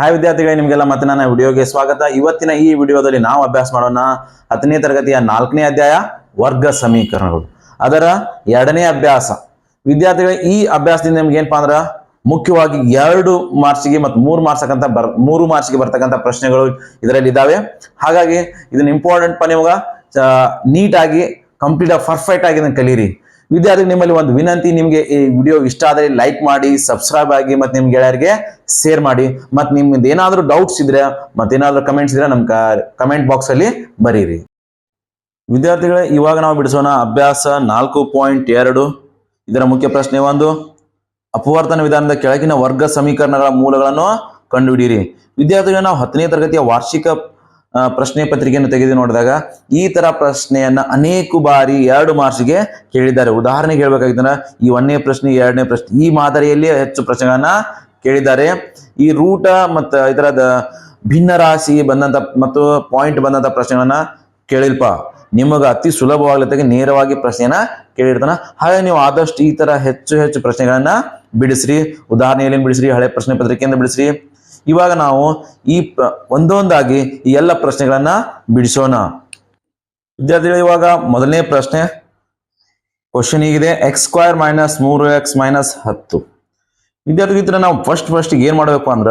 Hi ವಿದ್ಯಾರ್ಥಿಗಳೇ, ನಿಮಗೆಲ್ಲ ಮತ್ತೆ ನನ್ನ ವಿಡಿಯೋಗೆ ಸ್ವಾಗತ. ಇವತ್ತಿನ ಈ ವಿಡಿಯೋದಲ್ಲಿ ನಾವು ಅಭ್ಯಾಸ ಮಾಡೋಣ ಹತ್ತನೇ ತರಗತಿಯ ನಾಲ್ಕನೇ ಅಧ್ಯಾಯ, ವರ್ಗ ಸಮೀಕರಣಗಳು. ಅದರ ಎರಡನೇ ಅಭ್ಯಾಸ. ವಿದ್ಯಾರ್ಥಿಗಳೇ, ಈ ಅಭ್ಯಾಸದಿಂದ ನಿಮ್ಗೆ ಏನಪ್ಪಾ ಅಂದ್ರೆ, ಮುಖ್ಯವಾಗಿ ಎರಡು ಮಾರ್ಚ್ಗೆ ಮತ್ತು ಮೂರು ಮಾರ್ಕ್ಸ್ ಬರ್, ಮೂರು ಮಾರ್ಚ್ಗೆ ಬರ್ತಕ್ಕಂಥ ಪ್ರಶ್ನೆಗಳು ಇದರಲ್ಲಿ ಇದ್ದಾವೆ ಹಾಗಾಗಿ ಇದನ್ನ ಇಂಪಾರ್ಟೆಂಟ್ ಪಾ ನಿಮಗ ನೀಟಾಗಿ ಕಂಪ್ಲೀಟ್ ಪರ್ಫೆಕ್ಟ್ ಆಗಿ ಇದನ್ನ ಕಲೀರಿ. ವಿದ್ಯಾರ್ಥಿ ನಿಮ್ಮಲ್ಲಿ ಒಂದು ವಿನಂತಿ, ನಿಮಗೆ ಈ ವಿಡಿಯೋ ಇಷ್ಟ ಆದರೆ ಲೈಕ್ ಮಾಡಿ ಸಬ್ಸ್ಕ್ರೈಬ್ ಆಗಿ ಮತ್ತು ನಿಮ್ಮ ಗೆಳೆಯರಿಗೆ ಶೇರ್ ಮಾಡಿ. ಮತ್ತು ನಿಮ್ದು ಏನಾದರೂ ಡೌಟ್ಸ್ ಇದ್ರೆ ಏನಾದರೂ ಕಮೆಂಟ್ಸ್ ಇದ್ರೆ ನಮ್ಮ ಕಮೆಂಟ್ ಬಾಕ್ಸಲ್ಲಿ ಬರೀರಿ. ವಿದ್ಯಾರ್ಥಿಗಳೇ, ಇವಾಗ ನಾವು ಬಿಡಿಸೋಣ ಅಭ್ಯಾಸ ನಾಲ್ಕು ಪಾಯಿಂಟ್ ಎರಡು. ಇದರ ಮುಖ್ಯ ಪ್ರಶ್ನೆ ಒಂದು, ಅಪವರ್ತನ ವಿಧಾನದ ಕೆಳಗಿನ ವರ್ಗ ಸಮೀಕರಣಗಳ ಮೂಲಗಳನ್ನು ಕಂಡುಹಿಡಿಯಿರಿ. ವಿದ್ಯಾರ್ಥಿಗಳು, ನಾವು ಹತ್ತನೇ ತರಗತಿಯ ವಾರ್ಷಿಕ ಪ್ರಶ್ನೆ ಪತ್ರಿಕೆಯನ್ನು ತೆಗೆದು ನೋಡಿದಾಗ ಈ ತರ ಪ್ರಶ್ನೆಯನ್ನ ಅನೇಕ ಬಾರಿ ಎರಡು ಮಾರ್ಚ್ಗೆ ಕೇಳಿದ್ದಾರೆ. ಉದಾಹರಣೆಗೆ ಹೇಳ್ಬೇಕಾಗಿತ್ತಂದ್ರೆ ಈ ಒಂದನೇ ಪ್ರಶ್ನೆ, ಎರಡನೇ ಪ್ರಶ್ನೆ ಈ ಮಾದರಿಯಲ್ಲಿ ಹೆಚ್ಚು ಪ್ರಶ್ನೆಗಳನ್ನ ಕೇಳಿದ್ದಾರೆ. ಈ ರೂಟ ಮತ್ತು ಇತರದ ಭಿನ್ನ ರಾಶಿ ಬಂದಂತ ಮತ್ತು ಪಾಯಿಂಟ್ ಬಂದಂತ ಪ್ರಶ್ನೆಗಳನ್ನ ಕೇಳಿಲ್ಪ. ನಿಮಗೆ ಅತಿ ಸುಲಭವಾಗ್ಲತ್ತಾಗೆ ನೇರವಾಗಿ ಪ್ರಶ್ನೆಯನ್ನ ಕೇಳಿರ್ತಾನ. ಹಾಗೆ ನೀವು ಆದಷ್ಟು ಈ ತರ ಹೆಚ್ಚು ಹೆಚ್ಚು ಪ್ರಶ್ನೆಗಳನ್ನ ಬಿಡಿಸ್ರಿ. ಉದಾಹರಣೆಯಲ್ಲಿ ಬಿಡಿಸ್ರಿ, ಹಳೆ ಪ್ರಶ್ನೆ ಪತ್ರಿಕೆಯಿಂದ ಬಿಡಿಸ್ರಿ. ಇವಾಗ ನಾವು ಈ ಒಂದೊಂದಾಗಿ ಈ ಎಲ್ಲ ಪ್ರಶ್ನೆಗಳನ್ನ ಬಿಡಿಸೋಣ. ವಿದ್ಯಾರ್ಥಿಗಳು, ಇವಾಗ ಮೊದಲನೇ ಪ್ರಶ್ನೆ. ಕ್ವಶನ್ ಹೀಗಿದೆ. ಎಕ್ಸ್ ಸ್ಕ್ವೇರ್ ಮೈನಸ್ ಮೂರು ಎಕ್ಸ್ ಮೈನಸ್ ಹತ್ತು. ವಿದ್ಯಾರ್ಥಿಗಳ ನಾವು ಫಸ್ಟ್ ಫಸ್ಟ್ ಏನ್ ಮಾಡಬೇಕು ಅಂದ್ರ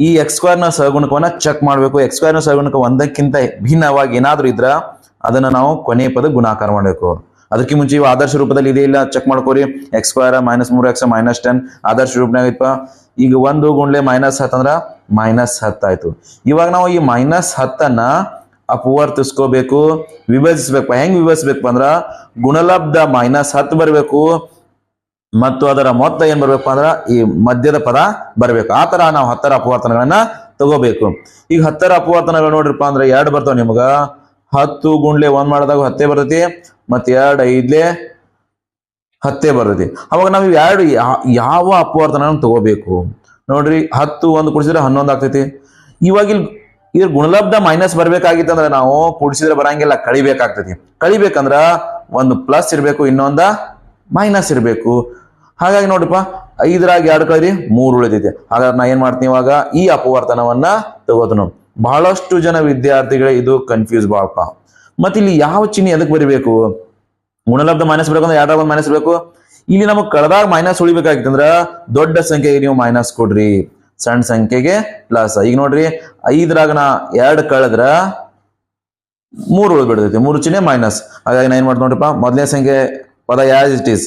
ಈ ಎಕ್ಸ್ ಸ್ಕ್ವೇರ್ನ ಸಹಗುಣಕವನ್ನ ಚೆಕ್ ಮಾಡಬೇಕು. ಎಕ್ಸ್ ಸ್ಕ್ವೇರ್ನ ಸಹಗುಣಕ ಒಂದಕ್ಕಿಂತ ಭಿನ್ನವಾಗಿ ಏನಾದ್ರೂ ಇದ್ರ ಅದನ್ನ ನಾವು ಕೊನೆ ಪದ ಗುಣಾಕಾರ ಮಾಡಬೇಕು. ಅದಕ್ಕೆ ಮುಂಚೆ ಇವು ಆದರ್ಶ ರೂಪದಲ್ಲಿ ಇದೇ ಇಲ್ಲ? ಚೆಕ್ ಮಾಡ್ಕೋರಿ. ಎಕ್ಸ್ ಸ್ಕ್ವೇರ್ ಮೈನಸ್ ಮೂರು ಎಕ್ಸ್ ಮೈನಸ್ ಟೆನ್ ಆದರ್ಶ ರೂಪನಾಗ ಈಗ ಒಂದು ಗುಂಡ್ಲೆ ಮೈನಸ್ ಹತ್ತು ಅಂದ್ರ ಮೈನಸ್ ಹತ್ತಾಯ್ತು ಇವಾಗ ನಾವು ಈ ಮೈನಸ್ ಹತ್ತನ್ನ ಅಪವರ್ತಿಸ್ಕೋಬೇಕು ವಿಭಜಿಸ್ಬೇಕು ಹೆಂಗ್ ವಿಭಜಿಸ್ಬೇಕು ಅಂದ್ರ ಗುಣಲಬ್ಧ ಮೈನಸ್ ಹತ್ತು ಬರಬೇಕು ಮತ್ತು ಅದರ ಮೊತ್ತ ಏನ್ ಬರ್ಬೇಕು ಅಂದ್ರ ಈ ಮಧ್ಯದ ಪದ ಬರಬೇಕು. ಆ ತರ ನಾವು ಹತ್ತರ ಅಪವರ್ತನಗಳನ್ನ ತಗೋಬೇಕು. ಈಗ ಹತ್ತರ ಅಪವರ್ತನಗಳು ನೋಡ್ರಿಪ್ಪ ಅಂದ್ರೆ ಎರಡು ಬರ್ತಾವ ನಿಮ್ಗ. ಹತ್ತು ಗುಂಡ್ಲೆ ಒಂದ್ ಮಾಡಿದಾಗ ಹತ್ತೇ ಬರ್ತೈತಿ, ಮತ್ತೆ ಎರಡು ಐದ್ಲೆ ಹತ್ತೇ ಬರ್ತೈತಿ. ಅವಾಗ ನಾವು ಎರಡು ಯಾವ ಅಪವರ್ತನ ತಗೋಬೇಕು. ನೋಡ್ರಿ, ಹತ್ತು ಒಂದು ಕುಡಿಸಿದ್ರೆ ಹನ್ನೊಂದು ಆಗ್ತೈತಿ. ಇವಾಗ ಇಲ್ಲಿ ಇದ್ರ ಗುಣಲಬ್ಧ ಮೈನಸ್ ಬರ್ಬೇಕಾಗಿತ್ತಂದ್ರೆ ನಾವು ಕುಡಿಸಿದ್ರೆ ಬರಂಗಿಲ್ಲ, ಕಳಿಬೇಕಾಗ್ತೈತಿ. ಕಳಿಬೇಕಂದ್ರ ಒಂದು ಪ್ಲಸ್ ಇರಬೇಕು, ಇನ್ನೊಂದ ಮೈನಸ್ ಇರಬೇಕು. ಹಾಗಾಗಿ ನೋಡ್ರಿಪ್ಪ, ಐದರಾಗ ಎರಡು ಕಳಿರಿ ಮೂರು ಉಳಿದೈತಿ ಹಾಗಾದ್ರೆ ನಾ ಏನ್ ಮಾಡ್ತೀನಿ ಇವಾಗ, ಈ ಅಪವರ್ತನವನ್ನ ತಗೋತನು ಬಹಳಷ್ಟು ಜನ ವಿದ್ಯಾರ್ಥಿಗಳೇ ಇದು ಕನ್ಫ್ಯೂಸ್ ಬಾಳಪ್ಪ. ಮತ್ತೆ ಇಲ್ಲಿ ಯಾವ ಚಿಹ್ನೆ ಎದಕ್ಕೆ ಬರಿಬೇಕು? ಗುಣಲಬ್ಧ ಮೈನಸ್ ಬೇಕು ಅಂದ್ರೆ ಯಾವ್ದಾಗ ಮೈನಸ್ ಬೇಕು ಇಲ್ಲಿ ನಮಗೆ ಕಳೆದಾಗ ಮೈನಸ್ ಉಳಿಬೇಕಾಗಿತ್ತಂದ್ರ ದೊಡ್ಡ ಸಂಖ್ಯೆಗೆ ನೀವು ಮೈನಸ್ ಕೊಡ್ರಿ. ಸಣ್ಣ ಸಂಖ್ಯೆಗೆ ಪ್ಲಸ್ ಈಗ ನೋಡ್ರಿ, ಐದರಾಗ ನಾ ಎರಡು ಕಳೆದ್ರ ಮೂರು ಉಳಿದ್ಬಿಡ್ತೈತಿ ಮೂರು ಚಿಹ್ನೆ ಮೈನಸ್ ಹಾಗಾಗಿ ನಾ ಏನ್ ಮಾಡ್ತೀನಿ ನೋಡ್ರಿಪ್ಪ, ಮೊದಲನೇ ಸಂಖ್ಯೆ ಪದ ಯಾಸ್ ಇಟ್ ಈಸ್